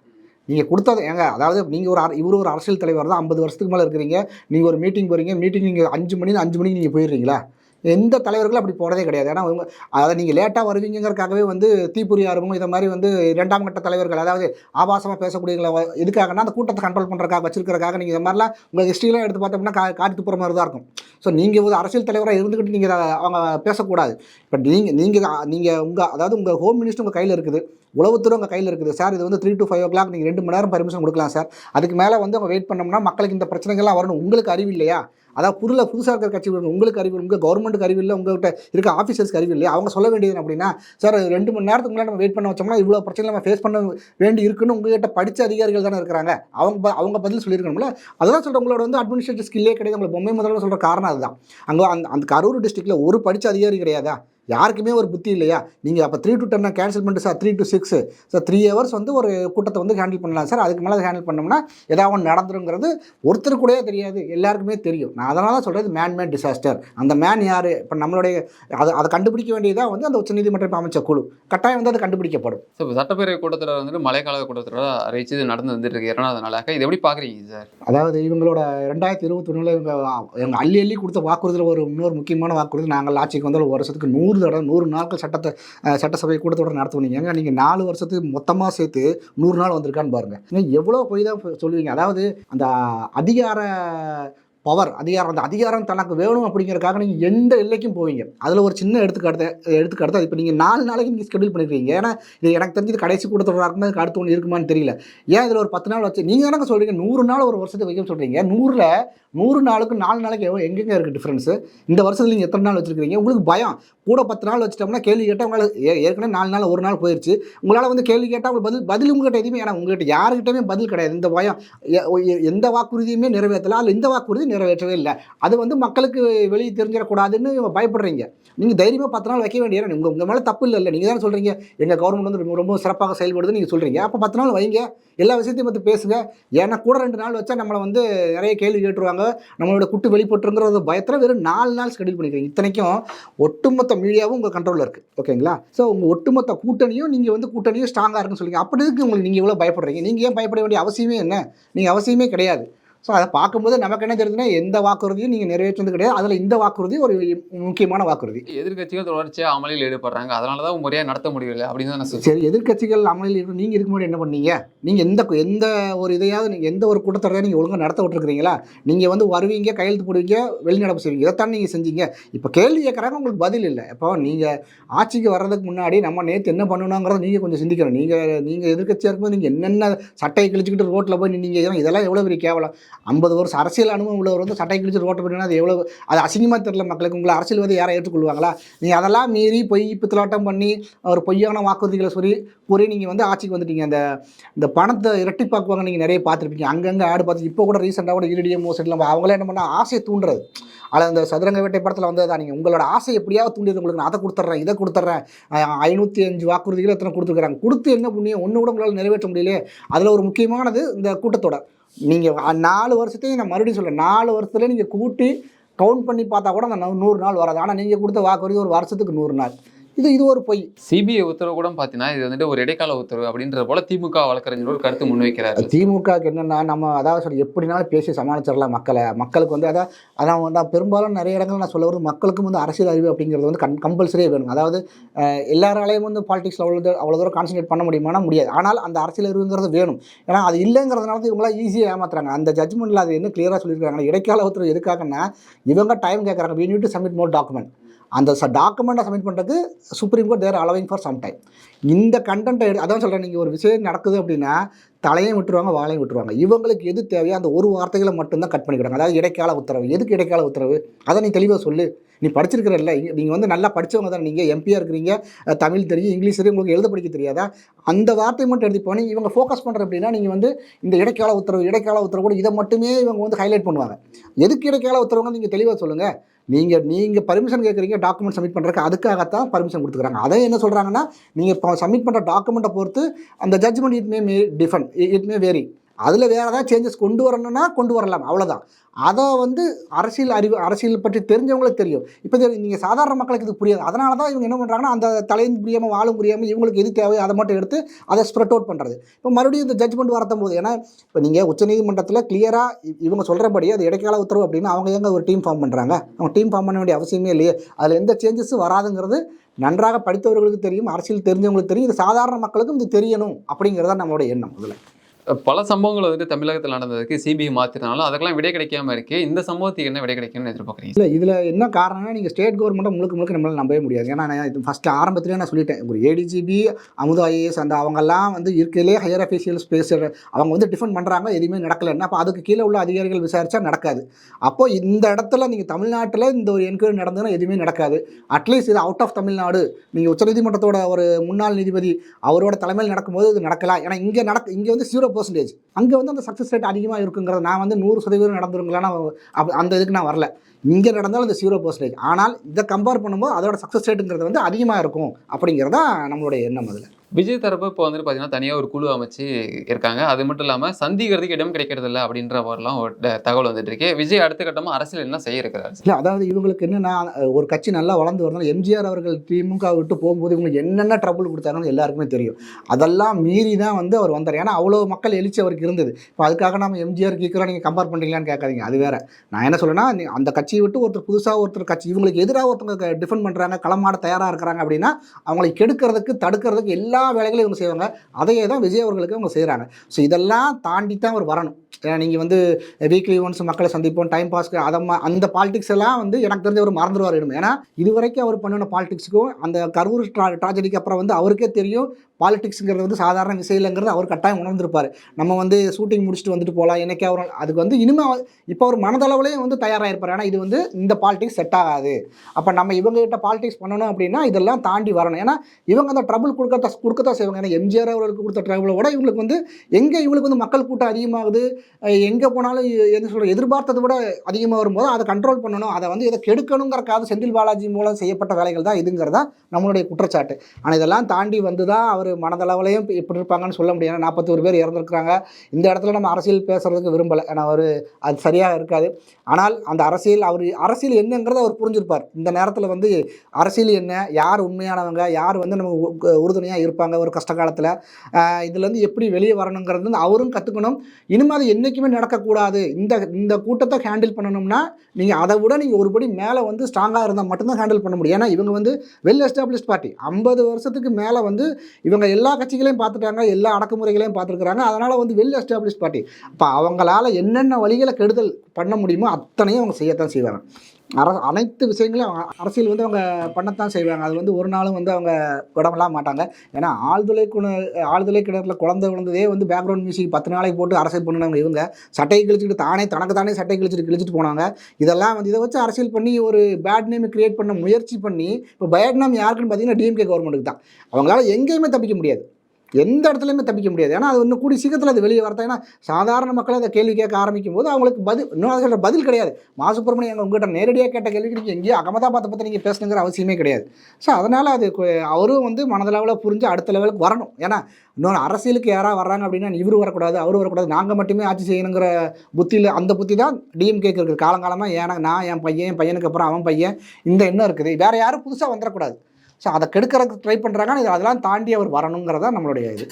நீங்கள் கொடுத்தது ஏங்க அதாவது நீங்கள் ஒரு இவர் ஒரு அரசியல் தலைவர் தான் ஐம்பது வருஷத்துக்கு மேலே இருக்கிறீங்க. நீங்கள் ஒரு மீட்டிங் போகிறீங்க மீட்டிங் நீங்கள் அஞ்சு மணி அஞ்சு மணிக்கு நீங்கள் போயிடுறீங்களா? எந்த தலைவர்களும் அப்படி போனதே கிடையாது. ஏன்னா அவங்க அதை நீங்கள் லேட்டாக வருவீங்கிறக்காகவே வந்து தீப்புரி ஆரம்பம் இதை மாதிரி வந்து இரண்டாம் கட்ட தலைவர்கள் அதாவது ஆபாசமாக பேசக்கூடியவங்களை எதுக்காகனா அந்த கூட்டத்தை கண்ட்ரோல் பண்ணுறக்காக வச்சிருக்கிறக்காக நீங்கள் இந்த மாதிரிலாம் உங்கள் ஹிஸ்ட்ரிலாம் எடுத்து பார்த்தோம்னா கா காட்டு போகிற மாதிரி தான் இருக்கும். ஸோ நீங்கள் ஒரு அரசியல் தலைவராக இருந்துக்கிட்டு நீங்கள் அவங்க பேசக்கூடாது. இப்போ நீங்கள் நீங்கள் நீங்கள் உங்கள் அதாவது உங்கள் ஹோம் மினிஸ்டர் உங்கள் கையில் இருக்குது. உளவுத்துறை உங்கள் கையில் இருக்குது. சார் இது வந்து three to five o'clock நீங்கள் ரெண்டு மணி நேரம் பர்மிஷன் கொடுக்கலாம் சார் அதுக்கு மேலே வந்து அவங்க வெயிட் பண்ணோம்னா மக்களுக்கு இந்த பிரச்சனைகள்லாம் வரணும். உங்களுக்கு அறிவு இல்லையா? அதாவது புதுல புதுசாக இருக்கிற கட்சி உங்களுக்கு அறிவு உங்கள் கவர்மெண்ட்டுக்கு அறிவு இல்லை உங்கள்கிட்ட இருக்க ஆஃபீஸர்ஸ்க்கு அறிவு இல்லையா? அவங்க சொல்ல வேண்டியது அப்படின்னா சார் ரெண்டு மணி நேரத்துக்கு முன்னாடி நம்ம வெயிட் பண்ண வச்சோம்னா இவ்வளோ பிரச்சனை நம்ம ஃபேஸ் பண்ண வேண்டி இருக்குன்னு உங்ககிட்ட படித்த அதிகாரிகள் தானே இருக்கிறாங்க. அவங்க ப- அவங்க பதில் சொல்லியிருக்கணும்ல? அதான் சொல்கிற உங்களோட வந்து அட்மினிஸ்ட்ரேட்டிவ் ஸ்கில்லே கிடையாது. உங்களுக்கு பொம்மை முதல்ல சொல்கிற காரணம் அதுதான். அங்கே அந்த அந்த கரூர் டிஸ்ட்ரிக்டில் ஒரு படித்த அதிகாரி கிடையாதா? யாருக்குமே ஒரு புத்தி இல்லையா? நீங்கள் அப்போ த்ரீ டு டென்னை கேன்சல் பண்ணிட்டு sir three to six sir three hours வந்து ஒரு கூட்டத்தை வந்து ஹேண்டில் பண்ணலாம். சார் அதுக்கு மேலே ஹேண்டில் பண்ணோம்னா ஏதாவது ஒன்று நடந்துருங்கிறது ஒருத்தர் கூடயே தெரியாது. எல்லாருக்குமே தெரியும். நான் அதனால தான் சொல்கிறது மேன் மேட் டிசாஸ்டர் அந்த மேன் யார்? இப்போ நம்மளுடைய அதை அதை கண்டுபிடிக்க வேண்டியதாக வந்து அந்த உச்சநீதிமன்றம் அமைச்ச குழு. கட்டாயம் வந்து அது கண்டுபிடிக்கப்படும். ஸோ இப்போ சட்டப்பேரவை கூட்டத்தொடர் வந்துட்டு மழைக்கால கூட்டத்தொடர் அறிவிச்சு நடந்து வந்துட்டு இருக்கு இரண்டாவது நாளாக இது எப்படி பார்க்குறீங்க சார்? அதாவது இவங்களோட ரெண்டாயிரத்தி இருபத்தி ஒன்றில் இவங்க எங்கள் அள்ளி அள்ளி கொடுத்த வாக்குறுதியில் ஒரு இன்னொரு முக்கியமான வாக்குறுதி நாங்கள் ஆட்சிக்கு வந்து ஒரு வருஷத்துக்கு நூறு தடவை நூறு நாட்கள் சட்டத்தை சட்டசபை கூட்டத்தொடர் நடத்துவீங்க நீங்கள் நாலு வருஷத்துக்கு மொத்தமாக சேர்த்து நூறு நாள் வந்திருக்கான்னு பாருங்கள் நீங்கள் எவ்வளோ போய் தான் சொல்லுவீங்க? அதாவது அந்த அதிகார பவர் அதிகாரம் அந்த அதிகாரம் தனக்கு வேணும் அப்படிங்கிறக்காக நீங்கள் எந்த எல்லைக்கும் போவீங்க. அதில் ஒரு சின்ன எடுத்துக்காட்டு எடுத்துக்காட்டு இப்போ நீங்கள் நாலு நாளைக்கு நீங்கள் ஸ்கெடியூல் பண்ணிருக்கீங்க. ஏன்னா இது எனக்கு தெரிஞ்சது கடைசி கூட்டத்தொடர் இருக்குமா அடுத்து ஒன்று இருக்குமான்னு தெரியல. ஏன் இதில் ஒரு பத்து நாள் வச்சு நீங்கள் தானே சொல்கிறீங்க நூறு நாள் ஒரு வருஷத்துக்கு வைக்க சொல்கிறீங்க நூறில் நூறு நாளுக்கு நாலு நாளைக்கு எவ்வளோ எங்கெங்க இருக்குது டிஃப்ரென்ஸு இந்த வருஷத்துல நீங்கள் எத்தனை நாள் வச்சுருக்கீங்க? உங்களுக்கு பயம். கூட பத்து நாள் வச்சுட்டோம்னா கேள்வி கேட்டால் உங்களால் ஏ- ஏற்கனவே நாலு நாள் ஒரு நாள் போயிடுச்சு உங்களால் வந்து கேள்வி கேட்டால் உங்களுக்கு பதில் பதில் உங்கள்கிட்ட எதுவுமே ஏன்னா உங்கள்கிட்ட யாருக்கிட்டமே பதில் கிடையாது. இந்த பயம் எந்த வாக்குறுதியுமே நிறைவேற்றலாம் அதில் இந்த வாக்குறுதி நிறைவேற்றவே இல்லை. அது வந்து மக்களுக்கு வெளியே தெரிஞ்சிடக்கூடாதுன்னு பயப்படுறீங்க. நீங்கள் தைரியமாக பத்து நாள் வைக்க வேண்டிய உங்கள் உங்கள் மேலே தப்பு இல்லை நீங்கள் தானே சொல்கிறீங்க எங்கள் கவர்மெண்ட் வந்து ரொம்ப- சிறப்பாக செயல்படுதுன்னு நீங்கள் சொல்கிறீங்க அப்போ பத்து நாள் வைங்க. எல்லா விஷயத்தையும் பற்றி பேசுங்க. ஏன்னா கூட ரெண்டு நாள் வச்சா நம்மளை வந்து நிறைய கேள்வி கேட்டுருவாங்க. நம்மளோட குட்டு வெளிப்பட்டுருங்கிற ஒரு பயத்தில் வெறும் நாலு நாள் ஸ்கெடியூல் பண்ணிக்கிறீங்க. இத்தனைக்கும் ஒட்டுமொத்த மீடியாவும் உங்கள் கண்ட்ரோலில் இருக்குது ஓகேங்களா? ஸோ உங்கள் ஒட்டுமொத்த கூட்டணியும் நீங்கள் வந்து கூட்டணியும் ஸ்ட்ராங்காக இருக்குன்னு சொல்லுங்கள் அப்படி இருக்கு உங்களுக்கு நீங்கள் எவ்வளோ பயப்படுறீங்க? நீங்கள் ஏன் பயப்பட வேண்டிய அவசியமே என்ன? நீங்கள் அவசியமே கிடையாது. ஸோ அதை பார்க்கும்போது நமக்கு என்ன தெரியுதுன்னா எந்த வாக்குறுதியும் நீங்கள் நிறைவேற்றுறது கிடையாது. அதில் இந்த வாக்குறுதி ஒரு முக்கியமான வாக்குறுதி. எதிர்க்கட்சிகள் தொடர்ச்சியாக அமளியில் ஈடுபடுறாங்க. அதனால தான் முறையாக நடத்த முடியல அப்படின்னு தான். சரி எதிர்க்கட்சிகள் அமலில் நீங்கள் இதுக்கு முன்னாடி என்ன பண்ணீங்க? நீங்கள் எந்த எந்த ஒரு இதையாவது நீங்கள் எந்த ஒரு கூட்டத்தொடரை நீங்கள் ஒழுங்காக நடத்த விட்டுருக்கிறீங்களா? நீங்கள் வந்து வருவீங்க கையெழுத்து போடுவீங்க வெளிநடப்பு செய்வீங்க. இதைத்தான் நீங்கள் செஞ்சீங்க. இப்போ கேள்வி கேட்குறாங்க உங்களுக்கு பதில் இல்லை. இப்போ நீங்கள் ஆட்சிக்கு வர்றதுக்கு முன்னாடி நம்ம நேற்று என்ன பண்ணணுங்கிறத நீங்கள் கொஞ்சம் சிந்திக்கணும். நீங்கள் நீங்கள் எதிர்க்கட்சியாக இருக்கும்போது நீங்கள் என்னென்ன சட்டையை கிழிச்சிக்கிட்டு ரோட்டில் போய் நின்னீங்க இதெல்லாம் இதெல்லாம் எவ்வளோ பெரிய கேவலம். ஐம்பது வருஷம் அரசியல் அனுபவம் உள்ளவர் வந்து சட்டை கிழிச்சு ஓட்டு பண்ணிங்கன்னா அது எவ்வளோ அது அசிங்கமாக தெரியல மக்களுக்கு. உங்களை அரசியல்வாதி யாரை ஏற்றுக்கொள்வாங்களா? நீங்கள் அதெல்லாம் மீறி பொய் பித்தலாட்டம் பண்ணி ஒரு பொய்யான வாக்குறுதிகளை சொல்லி கூறி நீங்கள் வந்து ஆட்சிக்கு வந்துட்டீங்க. அந்த இந்த பணத்தை இரட்டிப்பாக்குவாங்க நீங்கள் நிறைய பார்த்துருப்பீங்க. அங்கங்கே ஆடு பார்த்து இப்போ கூட ரீசெண்டாக கூட ஈடிஎம் மோசடிலாம் அவங்களே என்ன பண்ணால் ஆசையை தூண்டுறது. அதில் அந்த சதுரங்க வேட்டை படத்தில் வந்தது தான். நீங்கள் உங்களோட ஆசை எப்படியாவது தூண்டியது உங்களுக்கு. நான் அதை கொடுத்துட்றேன் இதை கொடுத்துட்றேன். ஐநூற்றி அஞ்சு வாக்குறுதிகள் எத்தனை கொடுத்துருக்காங்க கொடுத்து என்ன புண்ணியம்? ஒன்று கூட உங்களால் நிறைவேற்ற முடியலையே. அதில் ஒரு முக்கியமானது இந்த கூட்டத்தோட நீங்கள் நாலு வருஷத்தையும் நான் மறுபடியும் சொல்கிறேன் நாலு வருஷத்துல நீங்கள் கூட்டி கவுண்ட் பண்ணி பார்த்தா கூட அந்த நூறு நாள் வராது. ஆனால் நீங்கள் கொடுத்த வாக்குறுதி ஒரு வருஷத்துக்கு நூறு நாள். இது இது ஒரு பொய். சிபிஐ உத்தரவு கூட பார்த்தீங்கன்னா இது வந்துட்டு ஒரு இடைக்கால உத்தரவு அப்படின்ற போல திமுக வழக்கறிஞர் ஒரு கருத்து முன்வைக்கிறாரு திமுகவுக்கு என்னென்னா நம்ம அதாவது சொல்லி எப்படினாலும் பேசி சமாளிச்சிடலாம் மக்களை. மக்களுக்கு வந்து அதான் அதான் வந்து பெரும்பாலும் நிறைய இடங்கள் நான் சொல்ல வருது மக்களுக்கும் வந்து அரசியல் அறிவு அப்படிங்கிறது வந்து கன் கம்பல்சரியாக வேணும். அதாவது எல்லாராலையும் வந்து பாலிடிக்ஸில் அவ்வளோ அவ்வளோ தூரம் கான்சன்ட்ரேட் பண்ண முடியுமானா முடியாது. ஆனால் அந்த அரசியல் அறிவுங்கிறது வேணும். ஏன்னா அது இல்லைங்கிறதுனால தான் இவங்களாம் ஈஸியாக ஏமாத்துறாங்க. அந்த ஜட்மெண்ட்டில் அது என்ன கிளியராக சொல்லியிருக்காங்க இடைக்கால உத்தரவு எதுக்காகன்னா இவங்க டைம் கேட்குறாங்க. We need to submit more document. அந்த டாக்குமெண்ட்டை சப்மிட் பண்ணுறதுக்கு supreme court they're allowing for some time இந்த கண்டென்ட்டை எடு அதான் சொல்கிறேன் நீங்கள் ஒரு விஷயம் நடக்குது அப்படின்னா தலையும் விட்டுருவாங்க வாழையும் விட்டுருவாங்க. இவங்களுக்கு எது தேவையோ அந்த ஒரு வார்த்தைகளை மட்டும்தான் கட் பண்ணிக்கிடுவாங்க. அதாவது இடைக்கால உத்தரவு. எதுக்கு இடைக்கால உத்தரவு? அதை நீ தெளிவாக சொல்லு. நீ படிச்சிருக்கிறல்ல நீங்கள் வந்து நல்லா படிச்சவங்க தான். நீங்கள் எம்பியாக இருக்கிறீங்க தமிழ் தெரியும் இங்கிலீஷ் தெரியும் உங்களுக்கு எழுத படிக்க தெரியாதா? அந்த வார்த்தை மட்டும் எடுத்து போனீங்க இவங்க ஃபோக்கஸ் பண்ணுற அப்படின்னா நீங்கள் வந்து இந்த இடைக்கால உத்தரவு இடைக்கால உத்தரவு கூட இதை மட்டுமே இவங்க வந்து ஹைலைட் பண்ணுவாங்க. எதுக்கு இடைக்கால உத்தரவுங்க நீங்கள் தெளிவாக சொல்லுங்கள் நீங்கள் நீங்கள் பர்மிஷன் கேட்குறீங்க டாக்குமெண்ட் சப்மிட் பண்ணுறதுக்கு அதுக்காகத்தான் பர்மிஷன் கொடுத்துக்கிறாங்க. அதை என்ன சொல்கிறாங்கன்னா நீங்கள் இப்போ சப்மிட் பண்ணுற டாக்குமெண்ட்டை பொறுத்து அந்த judgment it may may differ it may vary அதில் வேறு ஏதாவது சேஞ்சஸ் கொண்டு வரணும்னா கொண்டு வரலாம் அவ்வளோதான் அதை வந்து அரசியல் அறிவு அரசியல் பற்றி தெரிஞ்சவங்களுக்கு தெரியும். இப்போ நீங்கள் சாதாரண மக்களுக்கு இது புரியாது. அதனால தான் இவங்க என்ன பண்ணுறாங்கன்னா அந்த தலையும் புரியாமல் வாழும் புரியாமல் இவங்களுக்கு எது தேவையோ அதை மட்டும் எடுத்து அதை ஸ்ப்ரெட் அவுட் பண்ணுறது இப்போ மறுபடியும் இந்த ஜட்ஜ்மெண்ட் வரத்தும் போது ஏன்னா இப்போ நீங்கள் உச்சநீதிமன்றத்தில் கிளியராக இவங்க சொல்கிறபடி அது இடைக்கால உத்தரவு அப்படின்னா அவங்க எங்கே ஒரு டீம் ஃபார்ம் பண்ணுறாங்க அவங்க டீம் ஃபார்ம் பண்ண வேண்டிய அவசியமே இல்லையே. அதில் எந்த சேஞ்சஸும் வராதுங்கிறது நன்றாக படித்தவர்களுக்கு தெரியும் அரசியல் தெரிஞ்சவங்களுக்கு தெரியும். இது சாதாரண மக்களுக்கும் இது தெரியணும் அப்படிங்கிறது தான் நம்மளோட எண்ணம் முதல்ல பல சம்பவங்கள் வந்துட்டு தமிழகத்தில் நடந்ததுக்கு சிபிஐ மாத்தினாலும் அதுக்கெல்லாம் விடை கிடைக்காம இருக்கு இந்த சம்பவத்துக்கு என்ன விடை கிடைக்கும்னு எதிர்பார்க்குறீங்க? இல்லை இதில் என்ன காரணம்னா நீங்கள் ஸ்டேட் கவர்மெண்ட்டை முழுக்க முழுக்க நம்மளால் நம்பவே முடியாது. ஏன்னா நான் இது ஃபஸ்ட்டு ஆரம்பத்திலே நான் சொல்லிட்டேன். ஒரு ஏடிஜிபி அமுதா ஐஏஎஸ் அந்த அவங்கெல்லாம் வந்து இருக்கிறதுலே ஹையர் அஃபீஷியல்ஸ் பேசுகிற அவங்க வந்து டிஃபெண்ட் பண்ணுறாங்க எதுவுமே நடக்கலைன்னா. அப்போ அதுக்கு கீழே உள்ள அதிகாரிகள் விசாரித்தா நடக்காது. அப்போ இந்த இடத்துல நீங்கள் தமிழ்நாட்டில் இந்த ஒரு என்கொயரி நடந்ததுன்னா எதுவுமே நடக்காது. அட்லீஸ்ட் இது அவுட் ஆஃப் தமிழ்நாடு. நீங்கள் உச்சநீதிமன்றத்தோட ஒரு முன்னாள் நீதிபதி அவரோட தலைமையில் நடக்கும்போது இது நடக்கலாம். ஏன்னா இங்கே நடக்க இங்கே வந்து சீரோ பர்சன்டேஜ் அங்கே வந்து அந்த சக்ஸஸ் ரேட் அதிகமாக இருக்குங்கிறத நான் வந்து நூறு சதவீதம் நடந்துருங்களான்னா அந்த இதுக்கு நான் வரல. இங்கே நடந்தாலும் இந்த ஜீரோ பர்சன்டேஜ் ஆனால் இதை கம்பேர் பண்ணும்போது அதோட சக்ஸஸ் ரேட்டுங்கிறது வந்து அதிகமாக இருக்கும் அப்படிங்கிறதா நம்மளுடைய எண்ணம் அதில். விஜய் தரப்பு இப்போ வந்துட்டு பார்த்தீங்கன்னா தனியாக ஒரு குழு அமைச்சு இருக்காங்க. அது மட்டும் இல்லாமல் சந்திக்கிறதுக்கு இடம் கிடைக்கிறது இல்லை அப்படின்ற மாதிரிலாம் ஒரு தகவல் வந்துட்டு இருக்கு. விஜய் அடுத்த கட்டமாக அரசியல் என்ன செய்ய இருக்கிறாரு இல்லை அதாவது இவங்களுக்கு என்னென்னா ஒரு கட்சி நல்லா வளர்ந்து வரணும் எம்ஜிஆர் அவர்கள் திமுக விட்டு போகும்போது இவங்களுக்கு என்னென்ன ட்ரபிள் கொடுத்தாங்கன்னு எல்லாருக்குமே தெரியும். அதெல்லாம் மீறி தான் வந்து அவர் வந்தார். ஏன்னா அவ்வளோ மக்கள் எழுச்சி அவருக்கு இருந்தது. இப்போ அதுக்காக நம்ம எம்ஜிஆர் கேட்குறோம் நீங்கள் கம்பேர் பண்ணுறீங்களான்னு கேட்காதீங்க. அது வேற. நான் என்ன சொல்லேன்னா அந்த கட்சியை விட்டு ஒருத்தர் புதுசாக ஒருத்தர் கட்சி இவங்களுக்கு எதிராக ஒருத்தவங்க டிஃபெண்ட் பண்ணுறாங்க களமாட தயாராக இருக்கிறாங்க அப்படின்னா அவங்களை கெடுக்கிறதுக்கு தடுக்கிறதுக்கு எல்லா வேலைகளையும் இவங்க செய்வாங்க. அதையே தான் விஜய் அவர்களுக்கு அவங்க செய்கிறாங்க ஸோ இதெல்லாம் தாண்டி தான் அவர் வரணும். ஏன்னா நீங்கள் வந்து வீக்லி ஒன்ஸ் மக்களை சந்திப்போம் டைம் பாஸ்க்கு அதை அந்த பாலிடிக்ஸ் எல்லாம் வந்து எனக்கு தெரிஞ்ச அவர் மறந்துடுவார் இடம் ஏன்னா இது வரைக்கும் அவர் பண்ணின பாலிடிக்ஸுக்கும் அந்த கரூர் ட்ரா ட்ராஜடிக்கு அப்புறம் வந்து அவருக்கே தெரியும் பாலிடிக்ஸுங்கிறது வந்து சாதாரண விஷயங்கிறது அவர் கட்டாயம் உணர்ந்திருப்பார். நம்ம வந்து ஷூட்டிங் முடிச்சுட்டு வந்துட்டு போகலாம் என்றைக்கே அவர் அதுக்கு வந்து இனிமேல் இப்போ அவர் மனதளவுலேயும் வந்து தயாராகிருப்பார் ஏன்னா இது வந்து இந்த பாலிடிக்ஸ் செட் ஆகாது. அப்போ நம்ம இவங்ககிட்ட பாலிடிக்ஸ் பண்ணணும் அப்படின்னா இதெல்லாம் தாண்டி வரணும். ஏன்னா இவங்க அந்த ட்ரபுள் கொடுக்கத்தான் கொடுக்கத்தான் செய்வாங்க. ஏன்னா எம்ஜிஆர் அவர்களுக்கு கொடுத்த ட்ரபிளை விட இவங்களுக்கு வந்து எங்கே இவங்களுக்கு வந்து மக்கள் கூட்டம் அதிகமாகுது எங்கே போனாலும் எது என்ன சொல்ற எதிர்பார்த்ததை விட அதிகமாக வரும்போது அதை கண்ட்ரோல் பண்ணணும். அதை வந்து இதை கெடுக்கணுங்கிறக்காக செந்தில் பாலாஜி மூலம் செய்யப்பட்ட வேலைகள் தான் இதுங்கிறதா நம்மளுடைய குற்றச்சாட்டு. ஆனால் இதெல்லாம் தாண்டி வந்து தான் அவர் மனதளவுலையும் இப்படி இருப்பாங்கன்னு சொல்ல முடியாது. நாற்பத்தி ஒரு பேர் இறந்துருக்குறாங்க. இந்த இடத்துல நம்ம அரசியல் பேசுறதுக்கு விரும்பலை. ஏன்னா அவர் அது சரியாக இருக்காது. ஆனால் அந்த அரசியல் அவர் அரசியல் என்னங்கிறத அவர் புரிஞ்சிருப்பார். இந்த நேரத்தில் வந்து அரசியல் என்ன யார் உண்மையானவங்க யார் வந்து நமக்கு உறுதுணையாக இருப்பாங்க ஒரு கஷ்ட காலத்தில். இதுலேருந்து எப்படி வெளியே வரணுங்கிறது வந்து அவரும் கற்றுக்கணும் இனிமேல் அது என்றைக்குமே நடக்கக்கூடாது. இந்த இந்த கூட்டத்தை ஹேண்டில் பண்ணணும்னா நீங்கள் அதை விட நீங்கள் ஒருபடி மேலே வந்து ஸ்ட்ராங்காக இருந்தால் மட்டும்தான் ஹேண்டில் பண்ண முடியும். ஏன்னா இவங்க வந்து வெல் எஸ்டாப்ளிஷ் பார்ட்டி ஐம்பது வருஷத்துக்கு மேலே வந்து இவங்க எல்லா கட்சிகளையும் பார்த்துட்டாங்க எல்லா அடக்குமுறைகளையும் பார்த்துருக்குறாங்க. அதனால் வந்து வெல் எஸ்டாப்ளிஷ் பார்ட்டி. அப்போ அவங்களால என்னென்ன வழிகளை கெடுதல் பண்ண முடியுமோ அத்தனையும் அவங்க செய்யத்தான் செய்வாங்க. அரசு அனைத்து விஷயங்களையும் அவங்க அரசியல் வந்து அவங்க பண்ணத்தான் செய்வாங்க. அது வந்து ஒரு நாளும் வந்து அவங்க விடலாம் மாட்டாங்க. ஏன்னா ஆழ்துளை குண ஆழ்துளை கிணறுல குழந்தை விழுந்ததே வந்து பேக்ரவுண்ட் மியூசிக் பத்து நாளைக்கு போட்டு அரசியல் பண்ணினவங்க இவங்க. சட்டையை கிழிச்சிட்டு தானே தனக்கு தானே சட்டை கிழிச்சிட்டு கிழிச்சிட்டு போனாங்க. இதெல்லாம் வந்து இதை வச்சு அரசியல் பண்ணி ஒரு பேட் நேம் கிரியேட் பண்ண முயற்சி பண்ணி இப்போ பேட் நேம் யாருக்குன்னு பார்த்தீங்கன்னா டிஎம்கே கவர்மெண்ட்டுக்கு தான். அவங்களால எங்கேயுமே தப்பிக்க முடியாது. எந்த இடத்துலையுமே தப்பிக்க முடியாது. ஏன்னா அது இன்னும் கூடி சீக்கிரத்தில் அது வெளியே வரதா ஏன்னா சாதாரண மக்கள் அதை கேள்வி கேட்க ஆரம்பிக்கும் போது அவங்களுக்கு பதில் இன்னும் பதில் கிடையாது. மா சுப்பிரமணியம் எங்கள் உங்கள்கிட்ட நேரடியாக கேட்ட கேள்விக்கு நீங்கள் எங்கேயும் அகமதாபாத்தை பற்றி நீங்கள் பேசணுங்கிற அவசியமே கிடையாது. ஸோ அதனால் அது அவரும் வந்து மனதளவில் புரிஞ்சு அடுத்த லெவலுக்கு வரணும். ஏன்னா இன்னொரு அரசியலுக்கு யாராக வர்றாங்க அப்படின்னா இவர் வரக்கூடாது அவர் வரக்கூடாது நாங்கள் மட்டுமே ஆட்சி செய்யணுங்கிற புத்தியில் அந்த புத்தி தான் டிஎம்கேக்கு இருக்குது காலங்காலமாக ஏன்னா நான் என் பையன் என் பையனுக்கு அப்புறம் அவன் பையன் இந்த எண்ணம் இருக்குது. வேறு யாரும் புதுசாக வந்துடக்கூடாது ஸோ அதை கெடுக்கிறதுக்கு ட்ரை பண்ணுறாங்க அதெல்லாம் தாண்டி அவர் வரணுங்கிறதா நம்மளுடைய இது.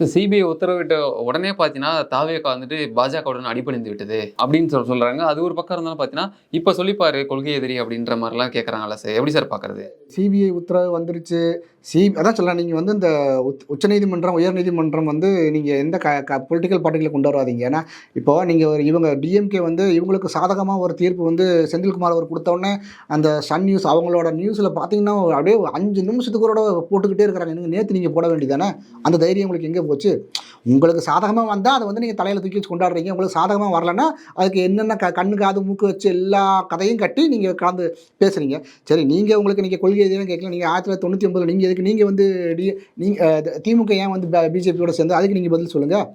ஸோ சிபிஐ உத்தரவிட்ட உடனே பார்த்தீங்கன்னா தாவேக்கா வந்துட்டு பாஜகவுடன் அடிபணிந்து விட்டது அப்படின்னு சொல்ல சொல்றாங்க. அது ஒரு பக்கம் இருந்தாலும் பார்த்தீங்கன்னா இப்போ சொல்லிப்பாரு கொள்கை எதிரி அப்படின்ற மாதிரிலாம் கேட்குறாங்கல்ல சார் எப்படி சார் பார்க்கறது சிபிஐ உத்தரவு வந்துருச்சு. சி அதான் சொல்லலாம் நீங்கள் வந்து இந்த உச் உச்சநீதிமன்றம் உயர்நீதிமன்றம் வந்து நீங்கள் எந்த க க பொலிட்டிக்கல் பார்ட்டிகளை கொண்டு வராதீங்க. ஏன்னா இப்போ நீங்கள் ஒரு இவங்க டிஎம்கே வந்து இவங்களுக்கு சாதகமாக ஒரு தீர்ப்பு வந்து செந்தில்குமார் அவர் கொடுத்தோடனே அந்த சன் நியூஸ் அவங்களோட நியூஸில் பார்த்தீங்கன்னா அப்படியே அஞ்சு நிமிஷத்துக்கு கூட போட்டுக்கிட்டே இருக்கிறாங்க. நீங்கள் நேற்று நீங்கள் போட வேண்டியதானே? அந்த தைரியம் உங்களுக்கு எங்கே போச்சு? உங்களுக்கு சாதகமாக வந்தால் அதை வந்து நீங்கள் தலையில் தூக்கி வச்சு கொண்டாடுறீங்க. உங்களுக்கு சாதகமாக வரலன்னா அதுக்கு என்னென்ன க கண்ணு காது மூக்கு வச்சு எல்லா கதையும் கட்டி நீங்கள் கலந்து பேசுகிறீங்க சரி நீங்கள் உங்களுக்கு நீங்கள் கொள்கை எதுவும் கேட்கல. நீங்கள் ஆயிரத்தி தொள்ளாயிரத்தி தொண்ணூற்றி ஒம்பதில் நீங்கள் எதுக்கு நீங்கள் வந்து டி நீங்கள் திமுக ஏன் வந்து பிஜேபியோட சேர்ந்து அதுக்கு நீங்கள் பதில் சொல்லுங்கள்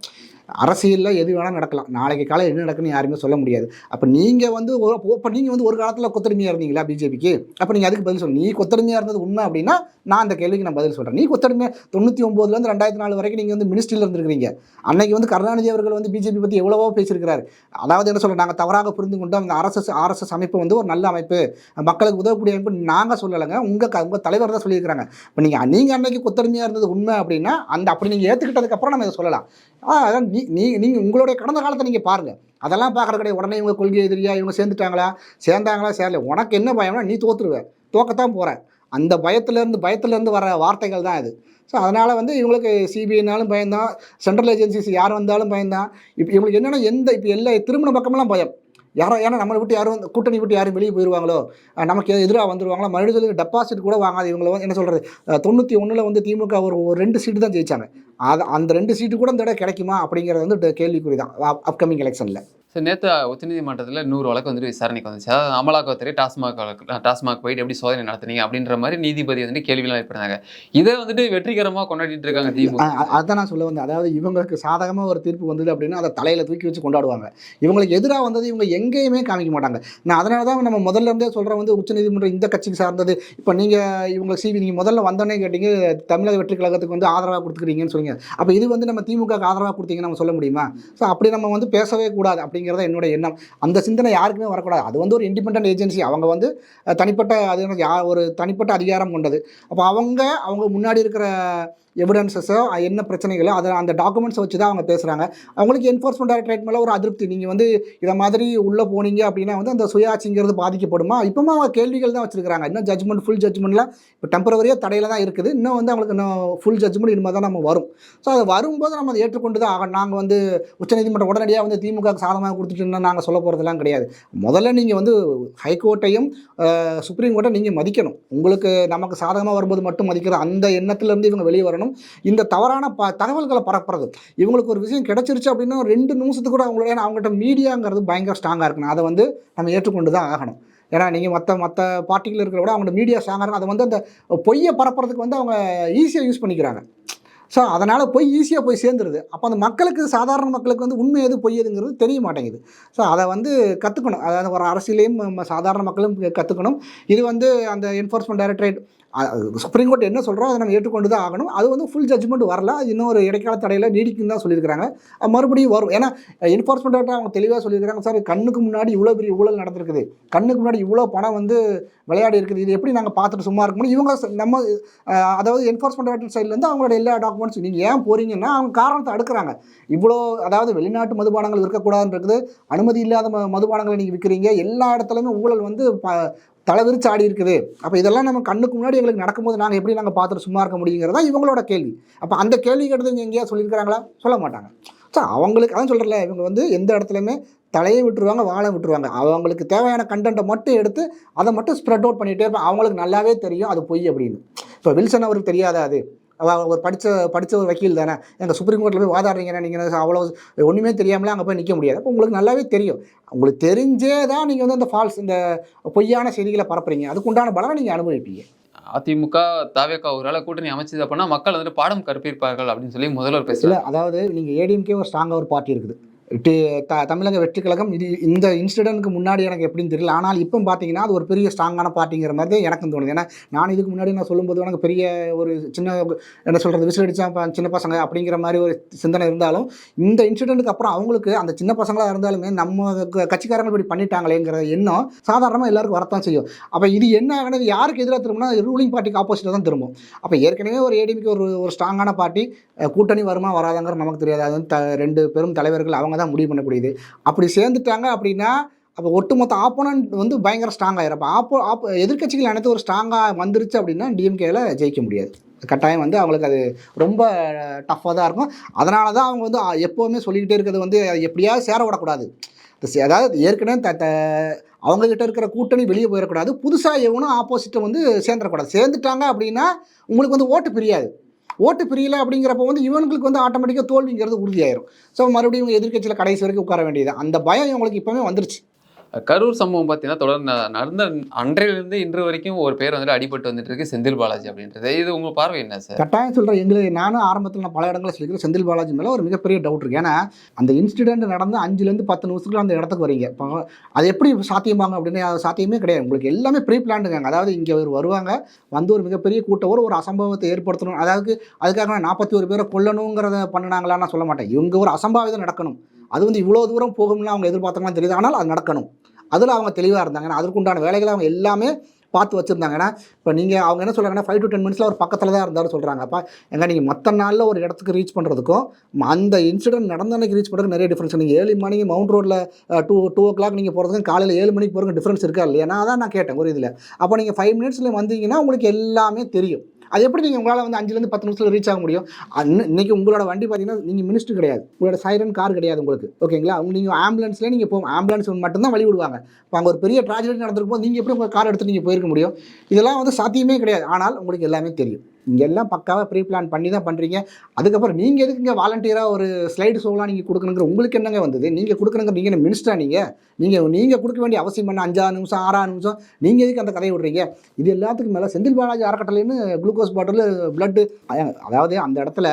அரசியலில் எது வேணால் நடக்கலாம். நாளைக்கு காலம் என்ன நடக்குன்னு யாருமே சொல்ல முடியாது. அப்போ நீங்கள் வந்து இப்போ நீங்கள் வந்து ஒரு காலத்தில் கொத்தடிமையாக இருந்தீங்களா பிஜேபிக்கு அப்போ நீங்கள் அதுக்கு பதில் சொல்லணும் நீ கொத்தடிமையாக இருந்தது உண்மை அப்படின்னா நான் அந்த கேள்விக்கு நான் பதில் சொல்கிறேன் நீ கொத்தடிமையாக தொண்ணூற்றி ஒம்போதுலேருந்து ரெண்டாயிரத்தி நாலு வரைக்கும் நீங்கள் வந்து மினிஸ்ட்ரியில் இருந்திருக்கிறீங்க. அன்னைக்கு வந்து கருணாநிதி அவர்கள் வந்து பிஜேபி பற்றி எவ்வளவோ பேசியிருக்கிறார். அதாவது என்ன சொல்கிறேன் நாங்கள் தவறாக புரிந்து கொண்டு அந்த ஆர்எஸ்எஸ் ஆர்எஸ்எஸ் அமைப்பு வந்து ஒரு நல்ல அமைப்பு. மக்களுக்கு உதவக்கூடிய அமைப்பு நாங்கள் சொல்லலைங்க. உங்கள் க உங்கள் தலைவர் தான் சொல்லியிருக்கிறாங்க. இப்போ நீங்கள் நீங்கள் அன்னைக்கு கொத்தடிமையாக இருந்தது உண்மை அப்படின்னா அந்த அப்படி நீங்கள் ஏற்றுக்கிட்டதுக்கப்புறம் நம்ம இதை சொல்லலாம். ஆ, அதான் நீ நீ நீங்கள் உங்களுடைய கடந்த காலத்தை நீங்கள் பாருங்கள் அதெல்லாம் பார்க்குற கிடையாது. உடனே இவங்க கொள்கை எதிரியா இவங்க சேர்ந்துட்டாங்களா? சேர்ந்தாங்களா? சேரல. உனக்கு என்ன பயம்னா நீ தோற்றுருவேன் தோக்கத்தான் போகிறேன் அந்த பயத்துலேருந்து பயத்துலேருந்து வர வார்த்தைகள் தான் இது ஸோ அதனால் வந்து இவங்களுக்கு சிபிஐனாலும் பயந்தான் சென்ட்ரல் ஏஜென்சிஸ் யார் வந்தாலும் பயந்தான் இப்போ இவங்களுக்கு என்னென்னா எந்த இப்போ எல்லா திருமண பக்கமெல்லாம் பயம். யாரோ ஏன்னா நம்மளை விட்டு யாரும் வந்து கூட்டணி விட்டு யாரும் வெளியே போயிடுவாங்களோ நமக்கு எதிராக வந்துடுவாங்களோ மறுபடியும் டெபாசிட் கூட வாங்காது இவங்களை வந்து என்ன சொல்கிறது தொண்ணூற்றி ஒன்றில் வந்து திமுக ஒரு ஒரு ரெண்டு சீட்டு தான் ஜெயிச்சாங்க. அது அந்த ரெண்டு சீட்டு கூட இந்த இடம் கிடைக்குமா அப்படிங்கிறது வந்து ட- கேள்விக்குறி தான் அப்கமிங் எலெக்ஷனில் சார் நேற்று உச்சநீதிமன்றத்தில் நூறு வழக்கு வந்துட்டு விசாரணைக்கு வந்துச்சு. அதாவது அமலாக்கத்துறை டாஸ்மாக் வழக்கு டாஸ்மாக் போயிட்டு எப்படி சோதனை நடத்துனீங்க அப்படின்ற மாதிரி நீதிபதி வந்துட்டு கேள்விலாம் எழுப்பினாங்க இதை வந்துட்டு வெற்றிகரமாக கொண்டாடிட்டு இருக்காங்க திமுக. அதான் நான் சொல்ல வந்தேன். அதாவது இவங்களுக்கு சாதகமாக ஒரு தீர்ப்பு வந்தது அப்படின்னா அதை தலையில் தூக்கி வச்சு கொண்டாடுவாங்க. இவங்களுக்கு எதிராக வந்தது இவங்க எங்கேயுமே காமிக்க மாட்டாங்க. நான் அதனால தான் நம்ம முதல்ல இருந்தே சொல்கிறேன் வந்து உச்சநீதிமன்றம் இந்த கட்சிக்கு சார்ந்தது. இப்போ நீங்கள் இவங்க சிவி நீங்கள் முதல்ல வந்தோடனே கேட்டீங்க தமிழக வெற்றி கழகத்துக்கு வந்து ஆதரவாக கொடுத்துக்கிறீங்கன்னு சொல்லுங்க அப்போ இது வந்து நம்ம திமுக ஆதரவாக கொடுத்தீங்கன்னு நம்ம சொல்ல முடியுமா? ஸோ அப்படி நம்ம வந்து பேசவே கூடாது அப்படிங்கிறத என்னோட எண்ணம். அந்த சிந்தனை யாருக்குமே வரக்கூடாது. அது வந்து ஒரு இண்டிபெண்டன்ட் ஏஜென்சி அவங்க வந்து தனிப்பட்ட அது யா- ஒரு தனிப்பட்ட அதிகாரம் கொண்டது. அப்போ அவங்க அவங்க முன்னாடி இருக்கிற எவிடன்சஸோ என்ன பிரச்சனைகளோ அதை அந்த டாக்குமெண்ட்ஸை வச்சு தான் அவங்க பேசுகிறாங்க அவங்களுக்கு என்ஃபோர்ஸ்மெண்ட் டைரக்டரேட் மேலே ஒரு அதிருப்தி. நீங்கள் வந்து இதை மாதிரி உள்ளே போனீங்க அப்படின்னா வந்து அந்த சுயாட்சிங்கிறது பாதிக்கப்படுமா? இப்போமா அவங்க கேள்விகள் தான் வச்சுருக்காங்க இன்னும் ஜட்மெண்ட் ஃபுல் ஜட்மெண்ட்லாம் இப்போ டெம்பரவரியாக தடையில் தான் இருக்குது. இன்னும் வந்து அவங்களுக்கு இன்னும் ஃபுல் ஜட்மெண்ட் இனிமேல் தான் நம்ம வரும். ஸோ அது வரும்போது நம்ம அதை ஏற்றுக்கொண்டு தான் ஆகணும். நாங்கள் வந்து உச்சநீதிமன்றம் உடனடியாக வந்து திமுக சாதகமாக நாங்கள் சொல்ல போகிறதெல்லாம் கிடையாது. முதல்ல நீங்கள் வந்து ஹைகோர்ட்டையும் சுப்ரீம் கோர்ட்டை நீங்கள் மதிக்கணும். உங்களுக்கு நமக்கு சாதகமாக வரும்போது மட்டும் மதிக்கிற அந்த எண்ணத்துலேருந்து இவங்க வெளியே வரணும். இந்த தவறான ப தகவல்களை பரப்புறது. இவங்களுக்கு ஒரு விஷயம் கிடைச்சிருச்சு அப்படின்னா ரெண்டு நிமிஷத்துக்கு கூட அவங்களோட அவங்ககிட்ட மீடியாங்கிறது பயங்கர ஸ்ட்ராங்காக இருக்கணும். அதை வந்து நம்ம ஏற்றுக்கொண்டு தான் ஆகணும். ஏன்னா நீங்கள் மற்ற மற்ற பார்ட்டிகள் இருக்கிற விட அவங்களோட மீடியா ஸ்ட்ராங்காக இருக்கும் அதை வந்து அந்த பொய்யை பரப்புறதுக்கு வந்து அவங்க ஈஸியாக யூஸ் பண்ணிக்கிறாங்க. ஸோ அதனால் போய் ஈஸியாக போய் சேர்ந்துருது. அப்போ அந்த மக்களுக்கு சாதாரண மக்களுக்கு வந்து உண்மை எது பொய் எதுங்கிறது தெரிய மாட்டேங்குது. ஸோ அதை வந்து கற்றுக்கணும் அதாவது ஒரு அரசியலையும் நம்ம சாதாரண மக்களும் கற்றுக்கணும் இது வந்து அந்த என்ஃபோர்ஸ்மெண்ட் டைரக்டரேட் சுப்ரீம் கோர்ட் என்ன சொல்கிறோம் அதை நம்ம ஏற்றுக்கொண்டு தான் ஆகணும். அது வந்து ஃபுல் ஜட்ஜ்மெண்ட் வரல. அது இன்னும் ஒரு இடைக்கால தடையில் நீடிக்கும் தான் சொல்லியிருக்காங்க மறுபடியும் வரும். ஏன்னா என்ஃபோர்ஸ்மெண்ட் டைரக்டர் அவங்க தெளிவாக சொல்லியிருக்காங்க சார் கண்ணுக்கு முன்னாடி இவ்வளோ பெரிய ஊழல் நடந்திருக்குது. கண்ணுக்கு முன்னாடி இவ்வளோ பணம் வந்து விளையாடி இருக்குது இது எப்படி நாங்கள் பார்த்துட்டு சும்மா இருக்க முடியும்? இவங்க நம்ம அதாவது என்ஃபோர்ஸ்மெண்ட் டைரக்டர் சைட்லேருந்து அவங்களோட எல்லா டாக்குமெண்ட்ஸ் நீங்கள் ஏன் போறீங்கன்னா அவங்க காரணத்தை அடுக்கிறாங்க. இவ்வளோ அதாவது வெளிநாட்டு மதுபானங்கள் விற்கக்கூடாதுன்னு இருக்குது அனுமதி இல்லாத ம மதுபானங்களை நீங்கள் விற்கிறீங்க எல்லா இடத்துலையுமே ஊழல் வந்து ப தலைவிரிச்சு ஆடி இருக்குது. அப்போ இதெல்லாம் நம்ம கண்ணுக்கு முன்னாடி எங்களுக்கு நடக்கும்போது நாங்கள் எப்படி நாங்கள் பார்த்துட்டு சும்மா இருக்க முடியுங்கிறதா இவங்களோட கேள்வி. அப்போ அந்த கேள்வி கேட்டது இங்கே எங்கேயா சொல்லியிருக்கிறாங்களா? சொல்ல மாட்டாங்க. ஸோ அவங்களுக்கு அதான் சொல்கிறல இவங்க வந்து எந்த இடத்துலையுமே தலையை விட்டுருவாங்க வாழை விட்டுருவாங்க. அவங்களுக்கு தேவையான கண்டென்ட்டை மட்டும் எடுத்து அதை மட்டும் ஸ்ப்ரெட் அவுட் பண்ணிகிட்டே இருப்பாங்க அவங்களுக்கு நல்லாவே தெரியும் அது பொய் அப்படின்னு. இப்போ வில்சன் அவருக்கு தெரியாதா அது? ஒரு படித்த படித்த ஒரு வக்கீல் தானே. எங்கள் சுப்ரீம் கோர்ட்டில் போய் வாதாடுறீங்கன்னா நீங்கள் அவ்வளோ ஒன்றுமே தெரியாமலே அங்கே போய் நிற்க முடியாது. அப்போ உங்களுக்கு நல்லாவே தெரியும். உங்களுக்கு தெரிஞ்சே தான் நீங்கள் வந்து அந்த ஃபால்ஸ் இந்த பொய்யான செய்திகளை பரப்புறீங்க. அதுக்குண்டான பலனை நீங்கள் அனுபவிப்பீங்க. அதிமுக தாவேக்கா ஒருவேளை கூட்டணி அமைச்சது அப்படின்னா மக்கள் வந்துட்டு பாடம் கற்பிப்பார்கள் அப்படின்னு சொல்லி முதல்வர் பேசல அதாவது நீங்கள் ஏடிஎம்கே ஒரு ஸ்ட்ராங்காக ஒரு பார்ட்டி இருக்குது. த தமிழக வெற்றி கழகம் இது இந்த இன்சிடென்ட்க்கு முன்னாடி எனக்கு எப்படின்னு தெரியல. ஆனால் இப்போ பார்த்தீங்கன்னா அது ஒரு பெரிய ஸ்ட்ராங்கான பார்ட்டிங்கிற மாதிரி தான் எனக்கும் தோணுது. ஏன்னா நான் இதுக்கு முன்னாடி நான் சொல்லும்போது எனக்கு பெரிய ஒரு சின்ன என்ன சொல்கிறது விசில் அடித்தா சின்ன பசங்க அப்படிங்கிற மாதிரி ஒரு சிந்தனை இருந்தாலும் இந்த இன்சிடென்ட்டுக்கு அப்புறம் அவங்களுக்கு அந்த சின்ன பசங்களாக இருந்தாலுமே நம்ம க- கட்சிக்காரங்க இப்படி பண்ணிட்டாங்களேங்கிற எண்ணம் சாதாரணமாக எல்லாருக்கும் வரத்தான் செய்யும். அப்போ இது என்ன ஆகினது யாருக்கு எதிராக திரும்பினா ரூலிங் பார்ட்டிக்கு ஆப்போசிட்டாக தான் திரும்பும். அப்போ ஏற்கனவே ஒரு ஏடிபிக்கு ஒரு ஒரு ஸ்ட்ராங்கான பார்ட்டி கூட்டணி வருமா வராதாங்கிற நமக்கு தெரியாது. அது வந்து த ரெண்டு பெரும் தலைவர்கள் அவங்க தான் முடிவு பண்ணக்கூடியது. அப்படி சேர்ந்துட்டாங்க அப்படின்னா அப்போ ஒட்டுமொத்த ஆப்போனன்ட் வந்து பயங்கர ஸ்ட்ராங் ஆயிரும். அப்போ ஆப்போ ஆப் எதிர்க்கட்சிகள் அனைத்து ஒரு ஸ்ட்ராங்காக வந்துருச்சு அப்படின்னா டிஎம்கேல ஜெயிக்க முடியாது. கட்டாயம் வந்து அவங்களுக்கு அது ரொம்ப டஃப்பாக தான் இருக்கும். அதனால தான் அவங்க வந்து எப்போவுமே சொல்லிக்கிட்டே இருக்கிறது வந்து எப்படியாவது சேர விடக்கூடாது. அதாவது ஏற்கனவே த த அவங்கக்கிட்ட இருக்கிற கூட்டணி வெளியே போயிடக்கூடாது. புதுசாக எவனும் ஆப்போசிட்டை வந்து சேர்ந்துடக்கூடாது. சேர்ந்துட்டாங்க அப்படின்னா உங்களுக்கு வந்து ஓட்டு பிரியாது. ஓட்டு பிரியல அப்படிங்கிறப்ப வந்து இவங்களுக்கு வந்து ஆட்டோமேட்டிக்காக தோல்விங்கிறது உறுதியாயிரும். ஸோ மறுபடியும் இவங்க எதிர்க்கட்சியில் கடைசி வரைக்கும் உட்கார வேண்டியது அந்த பயம் இவங்களுக்கு இப்போவே வந்துருச்சு. கரூர் சம்பவம் பார்த்தீங்கன்னா தொடர்ந்து நடந்த அன்றையிலிருந்து இன்று வரைக்கும் ஒரு பேர் வந்துட்டு அடிபட்டு வந்துட்டு இருக்கு செந்தில் பாலாஜி அப்படின்றது. இது உங்க பார்வை என்ன சார்? கட்டாயம் சொல்கிறேன் எங்களுக்கு நானும் ஆரம்பத்தில் நான் பல இடங்களில் சொல்லிக்கிறேன் செந்தில் பாலாஜி மேலே ஒரு மிகப்பெரிய டவுட் இருக்குது ஏன்னா அந்த இன்சிடென்ட் நடந்து அஞ்சுலேருந்து பத்து நிமிஷத்துக்குள்ள அந்த இடத்துக்கு வரீங்க. அது எப்படி சாத்தியமாங்க அப்படின்னு அது சாத்தியமே கிடையாது. உங்களுக்கு எல்லாமே ப்ரீ பிளான்டுங்க அதாவது இங்கே ஒரு வருவாங்க வந்து ஒரு மிகப்பெரிய கூட்டம் ஒரு ஒரு அசம்பவத்தை ஏற்படுத்தணும். அதாவது அதுக்காக நாற்பத்தி ஒரு பேரை கொல்லணுங்கிறத பண்ணினாங்களான்னு நான் சொல்ல மாட்டேன். இவங்க ஒரு அசம்பாவிதம் நடக்கணும். அது வந்து இவ்வளோ தூரம் போகும்னு அவங்க எதிர்பார்த்தாங்கன்னு தெரியுது. ஆனால் அது நடக்கணும். அதில் அவங்க தெளிவாக இருந்தாங்கன்னா அதற்குண்டான வேலைகளை அவங்க எல்லாமே பார்த்து வச்சுருந்தாங்கன்னா இப்போ நீங்கள் அவங்க என்ன சொல்கிறாங்கன்னா ஃபைவ் டு டென் மினிட்ஸில் ஒரு பக்கத்தில் தான் இருந்தாலும் சொல்கிறாங்க அப்போ எங்க நீங்கள் மற்ற நாளில் ஒரு இடத்துக்கு ரீச் பண்ணுறதுக்கும் அந்த இன்சிடென்ட் நடந்த அன்னைக்கு ரீச் பண்ணுறதுக்கு நிறைய டிஃப்ரென்ஸ் நீங்கள் ஏழு மணிக்கு மவுண்ட் ரோட்டில் டூ டூ ஓ கிளாக் நீங்கள் போகிறதுக்கும் காலையில் ஏழு மணிக்கு போகிறதுக்கு டிஃப்ரென்ஸ் இருக்கா இல்லையா? நான் தான் நான் கேட்டேன். ஒரு இதில். அப்போ நீங்கள் ஃபைவ் மினிட்ஸில் வந்தீங்கன்னா உங்களுக்கு எல்லாமே தெரியும். அது எப்படி நீங்கள் உங்களால் வந்து அஞ்சுலேருந்து பத்து நிமிஷத்தில் ரீச் ஆக முடியும்? இன்னைக்கு உங்களோட வண்டி பார்த்தீங்கன்னா நீங்கள் மினிஸ்டர் கிடையாது. உங்களோட சைரன் கார் கிடையாது உங்களுக்கு. ஓகேங்களா? அவங்க நீங்கள் ஆம்புலன்ஸ்லேயே நீங்கள் போகும் ஆம்புலன்ஸ் மட்டும்தான் வழி விடுவாங்க. இப்போ அங்கே ஒரு பெரிய ட்ராஜடி நடந்திருக்கும் நீங்கள் எப்படி உங்கள் கார் எடுத்து நீங்கள் போயிருக்க முடியும்? இதெல்லாம் வந்து சாத்தியமே கிடையாது. ஆனால் உங்களுக்கு எல்லாமே தெரியும். நீங்கள் எல்லாம் பக்காவாக ப்ரீ பிளான் பண்ணி தான் பண்ணுறீங்க அதுக்கப்புறம் நீங்கள் எதுக்குங்க வாலண்டியராக ஒரு ஸ்லைடு ஷோலாம் நீங்கள் கொடுக்கணுங்கிற உங்களுக்கு என்னங்க வந்தது? நீங்கள் கொடுக்கணுங்கிற நீங்கள் மினிஸ்டராக நீங்கள் நீங்கள் நீங்கள் கொடுக்க வேண்டிய அவசியம் என்ன? அஞ்சாறு நிமிஷம் ஆறாறு நிமிஷம்? நீங்கள் எதுக்கு அந்த கதையை விடுறீங்க? இது எல்லாத்துக்கும் மேலே செந்தில் பாலாஜி அறக்கட்டளைன்னு குளுக்கோஸ் பாட்டில் பிளட்டு அதாவது அந்த இடத்துல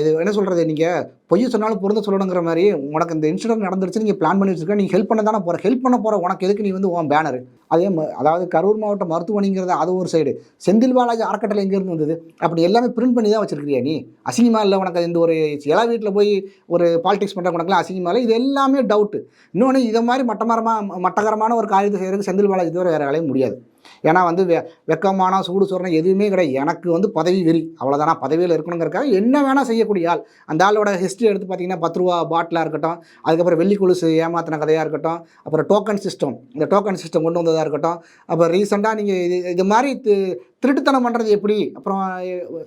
இது என்ன சொல்கிறது நீங்கள் பொய் சொன்னாலும் பொருந்த சொல்லணுங்கிற மாதிரி உனக்கு இந்த இன்சிடென்ட் நடந்துருச்சு நீங்கள் பிளான் பண்ணி வச்சிருக்க நீங்கள் ஹெல்ப் பண்ண தானே போகிற ஹெல்ப் பண்ண போகிற உனக்கு எதுக்கு நீ வந்து உன் பேனர் அதே அதாவது கரூர் மாவட்ட மருத்துவமனைங்கிறத அது ஒரு சைடு செந்தில் பாலாஜி அறக்கட்டளை எங்கேருந்து வந்தது? அப்படி எல்லாமே பிரிண்ட் பண்ணி தான் வச்சிருக்கிறியா நீ? அசிங்கமாக இல்லை உனக்கு இந்த ஒரு எல்லா வீட்டில் போய் ஒரு பாலிடிக்ஸ் பண்ணுற உனக்குலாம் அசிங்கமாக இல்லை? இது எல்லாமே டவுட்டு இன்னொன்று இதை மாதிரி மட்டமரமாக மட்டகரமான ஒரு காரியத்தை செய்கிறதுக்கு செந்தில் பாலாஜி தவிர வேறு வேலையும் முடியாது. ஏன்னா வந்து வெ வெக்கமான சூடு சொரணம் எதுவுமே கிடையாது. எனக்கு வந்து பதவி வெறி. அவ்வளோதானா பதவியில் இருக்கணுங்கிறக்காக என்ன வேணால் செய்யக்கூடிய ஆள். அந்த ஆளோட ஹிஸ்ட்ரி எடுத்து பார்த்தீங்கன்னா பத்து ரூபா பாட்டிலாக இருக்கட்டும் அதுக்கப்புறம் வெள்ளி கொலுசு ஏமாத்தின கதையாக இருக்கட்டும் அப்புறம் டோக்கன் சிஸ்டம் இந்த டோக்கன் சிஸ்டம் கொண்டு வந்ததாக இருக்கட்டும் அப்புறம் ரீசெண்டாக நீங்கள் இது இது மாதிரி தி- திருட்டுத்தனம் பண்ணுறது எப்படி? அப்புறம்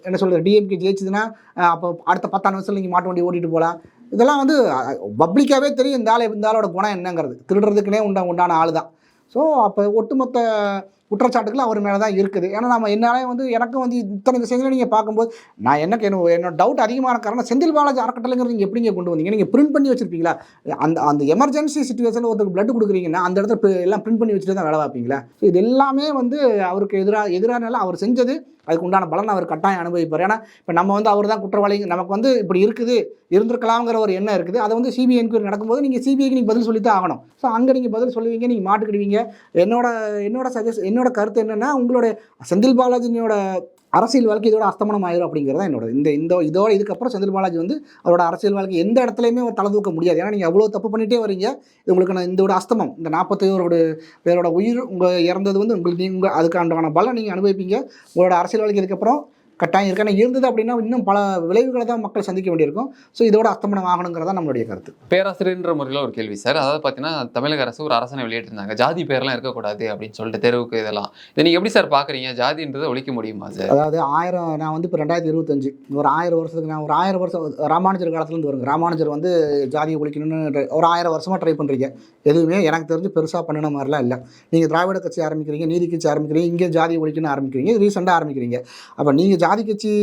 என்ன சொல்கிறது டிஎம்கே ஜெயிச்சதுன்னா அப்போ அடுத்த பத்தாண்டு வருஷத்தில் நீங்கள் மாட்டு வண்டி ஓட்டிகிட்டு போகலாம். இதெல்லாம் வந்து பப்ளிக்காகவே தெரியும் இந்த ஆள் இந்த ஆளோட குணம் என்னங்கிறது. திருடுறதுக்குனே உண்டா உண்டான ஆள் தான் ஸோ அப்போ ஒட்டுமொத்த குற்றச்சாட்டுகள் அவர் மேலே தான் இருக்குது. ஏன்னா நம்ம என்னாலே வந்து எனக்கும் வந்து இத்தனை விஷயங்களை நீங்கள் பார்க்கும்போது நான் எனக்கு என்ன என்னோட டவுட் அதிகமான காரணம் செந்தில் பாலாஜி அறக்கட்டளைங்கிறது நீங்கள் எப்படிங்க கொண்டு வந்தீங்க? நீங்கள் பிரிண்ட் பண்ணி வச்சிருப்பீங்களா? அந்த அந்த எமர்ஜென்சி சுச்சுவேஷனில் ஒருத்தருக்கு பிளட் கொடுக்குறீங்கன்னா அந்த இடத்துல எல்லாம் பிரிண்ட் பண்ணி வச்சுட்டு தான் வேலை பார்ப்பீங்களா? ஸோ இது எல்லாமே வந்து அவருக்கு எதிராக எதிரானால அவர் செஞ்சது அதுக்கு உண்டான பலன் அவர் கட்டாயம் அனுபவிப்பார். ஏன்னா இப்போ நம்ம வந்து அவர் தான் குற்றவாளி நமக்கு வந்து இப்படி இருக்குது இருந்திருக்கலாங்கிற ஒரு எண்ணம் இருக்குது. அதை வந்து சிபிஐ என்கொயரி நடக்கும்போது நீங்கள் சிபிஐக்கு நீங்கள் பதில் சொல்லி தான் ஆகணும். ஸோ அங்கே நீங்கள் பதில் சொல்லுவீங்க நீங்கள் மாட்டுக்கிடுவீங்க. என்னோட என்னோட சஜஸ்ட் என்னோட கருத்து என்னென்னா உங்களோட செந்தில் பாலாஜினியோட அரசியல் வாழ்க்கை இதோட அஸ்தமனம் ஆயிரும் அப்படிங்கிறது என்னோட இந்த இந்த இதோட இதுக்கப்புறம் செந்தில் பாலாஜி வந்து அவரோட அரசியல் வாழ்க்கை எந்த இடத்துலையுமே அவர் தலை தூக்க முடியாது. ஏன்னா நீங்கள் அவ்வளோ தப்பு பண்ணிகிட்டே வரீங்க இது உங்களுக்கு நான் இதோட அஸ்தமம். இந்த நாற்பத்தையோரோட பேரோட உயிர் உங்கள் இறந்தது வந்து உங்களுக்கு நீங்கள் அதுக்கான பலம் நீங்கள் அனுபவிப்பீங்க. உங்களோட அரசியல் வாழ்க்கை இதுக்கப்புறம் கட்டாயம் இருக்கு. ஆனால் இருந்தது அப்படின்னா இன்னும் பல விளைவுகளை தான் மக்கள் சந்திக்க வேண்டியிருக்கும். ஸோ இதோட அஸ்தமனம் ஆகணுங்கிறதா நம்மளுடைய கருத்து. பேராசிரியர்ன்ற முறையில் ஒரு கேள்வி சார். அதாவது பார்த்தீங்கன்னா தமிழக அரசு ஒரு அரசனை வெளியிட்டிருந்தாங்க. ஜாதி பேர்லாம் இருக்கக்கூடாது அப்படின்னு சொல்லிட்டு தெருவுக்கு இதெல்லாம். இதை நீங்கள் எப்படி சார் பார்க்குறீங்க ஜாதின்றதை ஒழிக்க முடியுமா சார்? அதாவது ஆயிரம் நான் வந்து இப்போ ரெண்டாயிரத்தி இருபத்தஞ்சு. ஒரு ஆயிரம் வருஷத்துக்கு நான் ஒரு ஆயிரம் வருஷம் ராமானுஜர் காலத்துலேருந்து வருங்க. ராமானுஜர் வந்து ஜாதியை ஒழிக்கணும்னு ஒரு ஆயிரம் வருஷமாக ட்ரை பண்ணுறீங்க எதுவுமே எனக்கு தெரிஞ்சு பெருசாக பண்ணின மாதிரிலாம் இல்லை. நீங்கள் திராவிட கட்சி ஆரம்பிக்கிறீங்க நீதி கட்சி ஆரம்பிக்கிறீங்க இங்கே ஜாதி ஒழிக்கணும்னு ஆரம்பிக்கிறீங்க ரீசெண்டாக ஆரம்பிக்கிறீங்க. அப்போ நீங்கள் ஜாதி கட்சி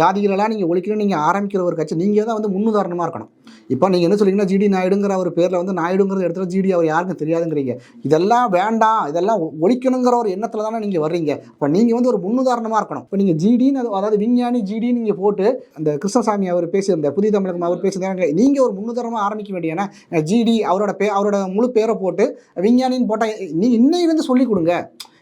ஜாதிகளெல்லாம் நீங்கள் ஒழிக்கணும்னு நீங்கள் ஆரம்பிக்கிற ஒரு கட்சி நீங்கள் தான் வந்து முன்னுதாரணமாக இருக்கணும். இப்போ நீங்கள் என்ன சொல்றீங்கன்னா ஜிடி நாயுடுங்கிற ஒரு பேரில் வந்து நாயுடுங்கிற இடத்துல ஜிடி அவர் யாருக்கும் தெரியாதுங்கிறீங்க. இதெல்லாம் வேண்டாம். இதெல்லாம் ஒழிக்கணுங்கிற ஒரு எண்ணத்தில் தானே நீங்கள் வர்றீங்க. இப்போ நீங்கள் வந்து ஒரு முன்னுதாரணமாக இருக்கணும். இப்போ நீங்கள் ஜிடின்னு அதாவது விஞ்ஞானி ஜிடின்னு நீங்கள் போட்டு அந்த கிருஷ்ணசாமி அவர் பேசியிருந்த புதிய தமிழகம் அவர் பேசியிருந்தாங்க. நீங்கள் ஒரு முன்னுதாரணமாக ஆரம்பிக்க வேண்டியனா ஜிடி அவரோட பே அவரோட முழு பேரை போட்டு விஞ்ஞானின்னு போட்டால் நீங்கள் இன்னையிலேருந்து சொல்லிக் கொடுங்க.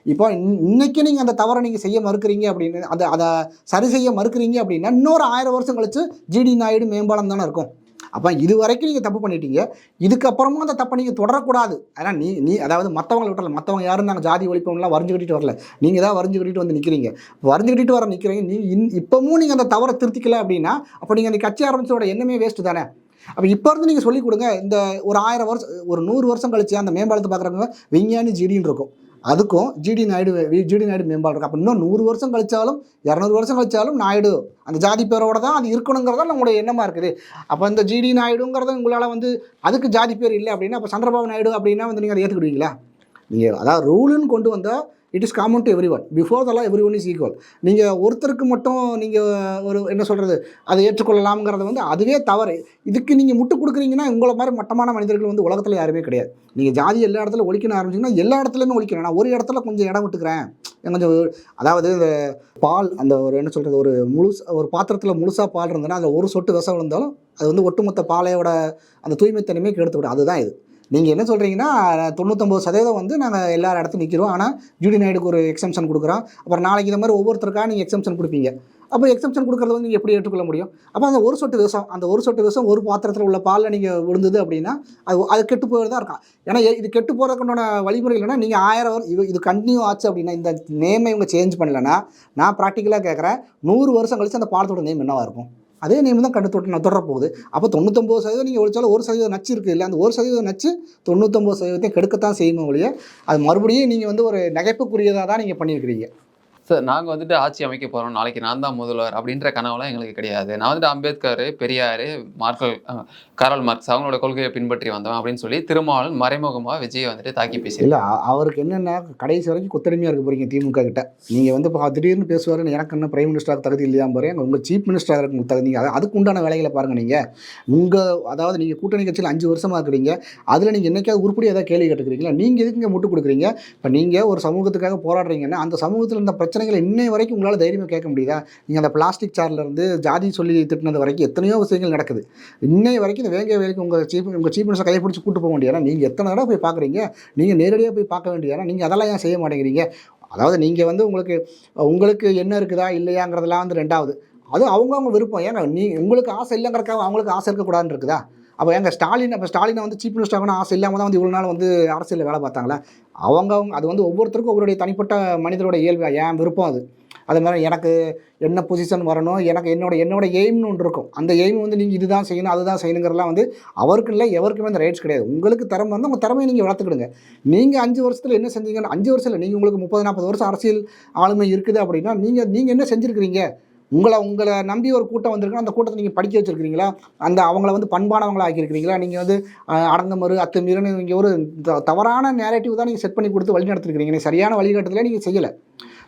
இப்போ இன்னைக்கு நீங்கள் அந்த தவறை நீங்கள் செய்ய மறுக்கிறீங்க அப்படின்னு அதை அதை சரி செய்ய மறுக்கிறீங்க அப்படின்னா இன்னொரு ஆயிரம் வருஷம் கழிச்சு ஜிடி நாயுடு மேம்பாலம் தானே இருக்கும். அப்போ இது வரைக்கும் நீங்கள் தப்பு பண்ணிட்டீங்க. இதுக்கப்புறமும் அந்த தப்பை நீங்கள் தொடரக்கூடாது. ஏன்னா நீ நீ அதாவது மற்றவங்களை விட்டல மற்றவங்க யாரும் நாங்கள் ஜாதி ஒழிப்போம்லாம் வரைஞ்சு கட்டிட்டு வரல. நீங்கள் தான் வரைஞ்சு கட்டிட்டு வந்து நிற்கிறீங்க வரைஞ்சு கட்டிட்டு வர நிற்கிறீங்க நீ இன் இப்போவும் நீங்கள் அந்த தவறை திருத்திக்கல அப்படின்னா அப்போ நீங்கள் அந்த கட்சி ஆரம்பிச்சோட எண்ணமே வேஸ்ட்டு தானே. அப்போ இப்போ இருந்து நீங்கள் சொல்லிக் கொடுங்க. இந்த ஒரு ஆயிரம் வருஷம் ஒரு நூறு வருஷம் கழிச்சு அந்த மேம்பாலத்தை பார்க்குறவங்க விஞ்ஞானி ஜிடின்னு இருக்கும். அதுக்கும் ஜிடி நாயுடு ஜிடி நாயுடு மேம்பாடு இருக்கும் அப்போ இன்னும் நூறு வருஷம் கழிச்சாலும் இரநூறு வருஷம் கழிச்சாலும் நாயுடு அந்த ஜாதி பேரோட தான் அது இருக்கணுங்கிறதா நம்மளுடைய எண்ணமாக இருக்குது. அப்போ இந்த ஜிடி நாயுடுங்கிறத உங்களால் வந்து அதுக்கு ஜாதி பேர் இல்லை அப்படின்னா அப்போ சந்திரபாபு நாயுடு அப்படின்னா வந்து நீங்கள் அதை ஏற்றுக்கிடுவீங்களா நீங்கள் அதாவது ரூலுன்னு கொண்டு வந்தால் it is common to every one before தலா எவ்ரி ஒன் இஸ் ஈக்குவல் நீங்கள் ஒருத்தருக்கு மட்டும் நீங்கள் ஒரு என்ன சொல்கிறது அதை ஏற்றுக்கொள்ளலாம்ங்கிறது வந்து அதுவே தவறு. இதுக்கு நீங்கள் முட்டு கொடுக்குறீங்கன்னா உங்களை மாதிரி மட்டமான மனிதர்கள் வந்து உலகத்தில் யாருமே கிடையாது. நீங்கள் ஜாதி எல்லா இடத்துல ஒழிக்கணும் ஆரம்பிச்சிங்கன்னா எல்லா இடத்துலையுமே ஒழிக்கணும் நான் ஒரு இடத்துல கொஞ்சம் இடம் விட்டுக்கிறேன். கொஞ்சம் அதாவது இந்த பால் அந்த ஒரு என்ன சொல்கிறது ஒரு முழுசு ஒரு பாத்திரத்தில் முழுசாக பால் இருந்ததுன்னா அதில் ஒரு சொட்டு விஷம் விழுந்தாலும் அது வந்து ஒட்டுமொத்த பாலையோட அந்த தூய்மைத்தன்மையை கெடுத்து விடும் அதுதான் இது. நீங்கள் என்ன சொல்கிறீங்கன்னா தொண்ணூத்தொம்பது சதவீதம் வந்து நாங்கள் எல்லா இடத்துல நிற்கிறோம் ஆனால் ஜூடி நாயுடுக்கு ஒரு எக்ஸம்ஷன் கொடுக்குறோம். அப்புறம் நாளைக்கு இந்த மாதிரி ஒவ்வொருத்தருக்காக நீங்கள் எக்ஸம்ஷன் கொடுப்பீங்க. அப்போ எக்ஸம்ஷன் கொடுக்குறது வந்து நீங்கள் எப்படி ஏற்றுக்கொள்ள முடியும்? அப்போ அந்த ஒரு சொட்டு விஷம் அந்த ஒரு சொட்டு விஷம் ஒரு பாத்திரத்தில் உள்ள பாலில் நீங்கள் விழுந்தது அப்படின்னா அது அது கெட்டு போகிறது தான் இருக்கும் ஏன்னா எ- இது கெட்டு போகிறதுக்குண்டான வழிமுறை இல்லைன்னா நீங்கள் ஆயிரம் வரும் இது இது கண்டினியூ ஆச்சு அப்படின்னா இந்த நேமை இவங்க சேஞ்ச் பண்ணலைன்னா நான் ப்ராக்டிக்கலாக கேட்குறேன் நூறு வருஷம் கழிச்சு அந்த பாலத்தோட நேம் என்னவாக இருக்கும்? அதே நேம் தான் கண்டு தொட்டு நான் போகுது அப்போ தொண்ணூத்தொம்பது சதவீதம் நீங்கள் ஒழிச்சாலும் ஒரு சதவீதம் நச்சு இருக்குது இல்லை அந்த ஒரு சதவீதம் நச்சு தொண்ணூத்தொம்பது சதவீதத்தையும் கெடுக்கத்தான் செய்யணும் ஒழிய அது மறுபடியும் நீங்கள் வந்து ஒரு நகைப்புக்குரியதாக தான் நீங்கள் பண்ணியிருக்கிறீங்க. சார் நாங்கள் வந்துட்டு ஆட்சி அமைக்க போகிறோம் நாளைக்கு நான் தான் முதல்வர் அப்படின்ற கனவுலாம் எங்களுக்கு கிடையாது. நான் வந்துட்டு அம்பேத்கர் பெரியார் மார்க்கல் அஹ், காரல் மார்க்ஸ் அவங்களோட கொள்கையை பின்பற்றி வந்தோம் அப்படின்னு சொல்லி திருமாவளவன் மறைமுகமாக விஜயை வந்துட்டு தாக்கி பேசி இல்லை அவருக்கு என்னென்ன கடைசி வரைக்கும் கொத்தடிமையாக இருக்க போறீங்க திமுக கிட்ட. நீங்கள் வந்து இப்போ திடீர்னு பேசுவார் எனக்கு என்ன பிரைம் மினிஸ்டருக்கு தகுதி இல்லையா பாருங்க உங்கள் சீஃப் மினிஸ்டராக இருக்கு தகுதி. அது அதுக்கு உண்டான வேலைகளை பாருங்கள் நீங்கள் உங்கள் அதாவது நீங்கள் கூட்டணி கட்சியில் அஞ்சு வருஷமாக இருக்கிறீங்க. அதில் நீங்கள் என்னைக்காவது உருப்படி ஏதாவது கேள்வி கேட்டுக்கிறீங்களா? நீங்கள் எதுக்கு இங்கே முட்டு கொடுக்குறீங்க? இப்போ நீங்கள் ஒரு சமூகத்துக்காக போராடுறீங்கன்னா அந்த சமூகத்தில் இருந்த பிரச்சனைகளை இன்னை வரைக்கும் உங்களால் தைரியமாக கேட்க முடியுதா? நீங்கள் அந்த பிளாஸ்டிக் சேர்லேருந்து ஜாதி சொல்லி திட்டினது வரைக்கும் எத்தனையோ விஷயங்கள் நடக்குது. இன்னை வரைக்கும் இந்த வேங்க வேலைக்கு உங்கள் சீஃப் உங்கள் சீஃப் மினிஸ்டர் கையை பிடிச்சி கூட்டு போக வேண்டியதா நீங்கள் எத்தனை தடவை போய் பார்க்குறீங்க? நீங்கள் நேரடியாக போய் பார்க்க வேண்டியதா நீங்கள் அதெல்லாம் ஏன் செய்ய மாட்டேங்கிறீங்க? அதாவது நீங்கள் வந்து உங்களுக்கு உங்களுக்கு என்ன இருக்குதா இல்லையாங்கிறதெல்லாம் வந்து ரெண்டாவது. அது அவங்கவுங்க விருப்பம். ஏன்னா நீ உங்களுக்கு ஆசை இல்லைங்கிறக்காக அவங்களுக்கு ஆசை இருக்கக்கூடாதுன்னு இருக்குதா? அப்போ எங்கள் ஸ்டாலின் அப்போ ஸ்டாலினை வந்து சீஃப் மினிஸ்டர் ஆகணும் ஆசை இல்லாமல் தான் வந்து இவ்வளோ நாள் வந்து அரசியலில் வேலை பார்த்தாங்களா? அவங்க அவங்க அது வந்து ஒவ்வொருத்தருக்கும் அவருடைய தனிப்பட்ட மனிதரோட இயல்பு ஏன் விருப்பம் அது? அது மாதிரி எனக்கு என்ன பொசிஷன் வரணும் எனக்கு என்னோட என்னோட எய்ம்னு ஒன்று இருக்கும். அந்த எய்ம் வந்து நீங்கள் இதுதான் செய்யணும் அதுதான் செய்யணுங்கிறலாம் வந்து அவருக்கு இல்லை எவருக்குமே அந்த ரைட்ஸ் கிடையாது. உங்களுக்கு திறமை வந்து உங்கள் திறமையை நீங்கள் வளர்த்துக்கிடுங்க. நீங்கள் அஞ்சு வருஷத்தில் என்ன செஞ்சீங்கன்னு அஞ்சு வருஷத்தில் நீங்கள் உங்களுக்கு முப்பது நாற்பது வருஷம் அரசியல் ஆளுமை இருக்குது அப்படின்னா நீங்கள் நீங்கள் என்ன செஞ்சுருக்கிறீங்க? உங்களை உங்களை நம்பி ஒரு கூட்டம் வந்திருக்குன்னா அந்த கூட்டத்தை நீங்கள் படிக்க வச்சுருக்கிறீங்களா? அந்த அவங்கள வந்து பண்பானவங்களா ஆக்கியிருக்கிறீங்களா? நீங்கள் வந்து அடங்கமறு அத்துமீறன்னு நீங்கள் ஒரு த- தவறான நேரேட்டிவ் தான் நீங்கள் செட் பண்ணி கொடுத்து வழி நடத்திருக்கிறீங்க. நீங்கள் சரியான வழிகாட்டுதலே நீங்கள் செய்யலை.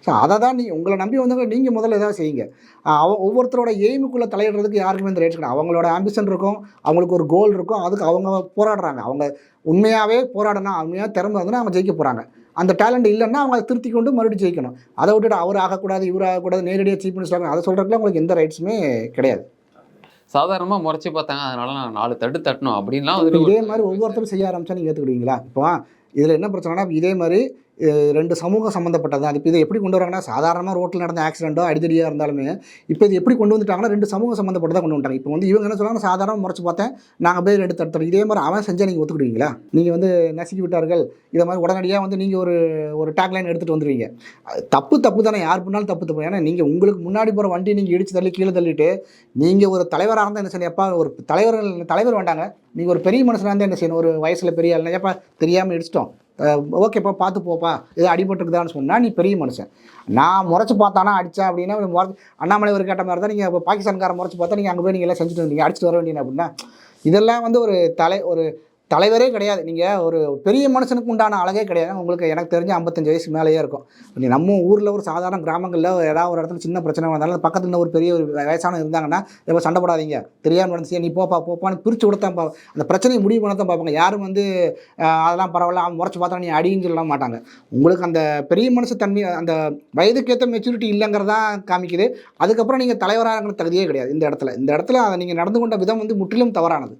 ஸோ அதை தான் நீ உங்களை நம்பி வந்தவங்க நீங்கள் முதல்ல ஏதாவது செய்யுங்க. அவ ஒவ்வொருத்தரோட எய்முக்குள்ளே தலையிடுறதுக்கு யாருக்குமே இந்த ரேட் கிடையாது. அவங்களோட ஆம்பிஷன் இருக்கும் அவங்களுக்கு ஒரு கோல் இருக்கும் அதுக்கு அவங்க போராடுறாங்க. அவங்க உண்மையாகவே போராடினா உண்மையாக திறமை இருந்ததுன்னா அவங்க ஜெயிக்க போகிறாங்க அந்த டேலண்ட் இல்லைன்னா அவங்க அதை திருத்தி கொண்டு மறுபடியும் ஜெயிக்கணும். அதை விட்டுட்டு அவர் ஆகக்கூடாது இவர் ஆகக்கூடாது நேரடியாக சீஃப் மினிஸ்டர் அதை சொல்கிறதுக்குலாம் உங்களுக்கு எந்த ரைட்ஸுமே கிடையாது. சாதாரணமாக முறைச்சி பார்த்தாங்க. அதனால நான் நாலு தட்டு தட்டணும் அப்படின்லாம் இதே மாதிரி ஒவ்வொருத்தரும் செய்ய ஆரம்பிச்சா நீங்கள் ஏற்றுக்கிடுவீங்களா இப்போ இதில் என்ன பிரச்சனைனா இதே மாதிரி ரெண்டு சமூகம் சம்மந்தப்பட்டது அது இப்போ இதை எப்படி கொண்டு வராங்கன்னா சாதாரணமாக ரோட்டில் நடந்த ஆக்சிடென்ட்டோ அடிதடியாக இருந்தாலுமே இப்போ இது எப்படி கொண்டு வந்துட்டாங்கன்னா ரெண்டு சமூகம் சம்மந்தப்பட்டதாக கொண்டு வந்துட்டாங்க. இப்போ வந்து இவங்க என்ன சொல்றாங்க சாதாரண முறைச்சு பார்த்தேன் நாங்கள் போய் ரெண்டு தடுத்துறோம் இதே மாதிரி அவன் செஞ்சால் நீங்கள் ஒத்துக்கிடுவீங்களா? நீங்கள் வந்து நசுக்கி விட்டார்கள் இதை மாதிரி உடனடியாக வந்து நீங்கள் ஒரு ஒரு டேக்லைன் எடுத்துகிட்டு வந்துடுவீங்க தப்பு தப்பு தானே. யார் பண்ணாலும் தப்பு தப்பு. ஏன்னா நீங்கள் உங்களுக்கு முன்னாடி போகிற வண்டி நீங்கள் இடிச்சு தள்ளி கீழே தள்ளிட்டு நீங்கள் ஒரு தலைவராக இருந்தால் என்ன செய்யணும்? எப்பா ஒரு தலைவர்கள் தலைவர் வேண்டாங்க. நீங்கள் ஒரு பெரிய மனுஷனாக இருந்தால் என்ன செய்யணும்? ஒரு வயசில் பெரிய ஆள் எப்போ தெரியாமல் இடிச்சிட்டோம். ஓகேப்பா பார்த்து போப்பா. இது அடிபட்டுருக்குதான்னு சொன்னால் நீ பெரிய மனுஷன். நான் முறைச்சு பார்த்தானா அடித்தேன் அப்படின்னா முறை அண்ணாமலை ஒரு கேட்ட மாதிரி தான் நீங்கள் இப்போ பாகிஸ்தான்காரன் முறைச்சு பார்த்தா நீங்கள் அங்கே போய் நீங்கள் எல்லாம் செஞ்சுட்டு வந்தீங்க அடிச்சுட்டு வர வேண்டியது அப்படின்னா இதெல்லாம் வந்து ஒரு தலை ஒரு தலைவரே கிடையாது. நீங்கள் ஒரு பெரிய மனுஷனுக்கு உண்டான அழகே கிடையாது. உங்களுக்கு எனக்கு தெரிஞ்ச ஐம்பத்தஞ்சு வயசு மேலேயே இருக்கும். நீ நம்ம ஊரில் ஒரு சாதாரண கிராமங்களில் ஏதாவது ஒரு இடத்துல சின்ன பிரச்சனை வந்தாலும் பக்கத்தில் ஒரு பெரிய ஒரு வயசான இருந்தாங்கன்னா ரொம்ப சண்டை போடாதீங்க. தெரியாமல் நடந்துச்சு. நீ போப்பா போப்பான்னு பிரித்து கொடுத்தான் பா அந்த பிரச்சனையை முடிவு பண்ண தான் பார்ப்பாங்க. யாரும் வந்து அதெல்லாம் பரவாயில்ல அவன் முறைச்சு பார்த்தா நீ அடின்னு சொல்ல மாட்டாங்க. உங்களுக்கு அந்த பெரிய மனுஷ தன்மை அந்த வயதுக்கேற்ற மெச்சூரிட்டி இல்லைங்கிறதான் காமிக்குது. அதுக்கப்புறம் நீங்கள் தலைவராக தகுதியே கிடையாது. இந்த இடத்துல. இந்த இடத்துல அதை நீங்கள் நடந்து கொண்ட விதம் வந்து முற்றிலும் தவறானது.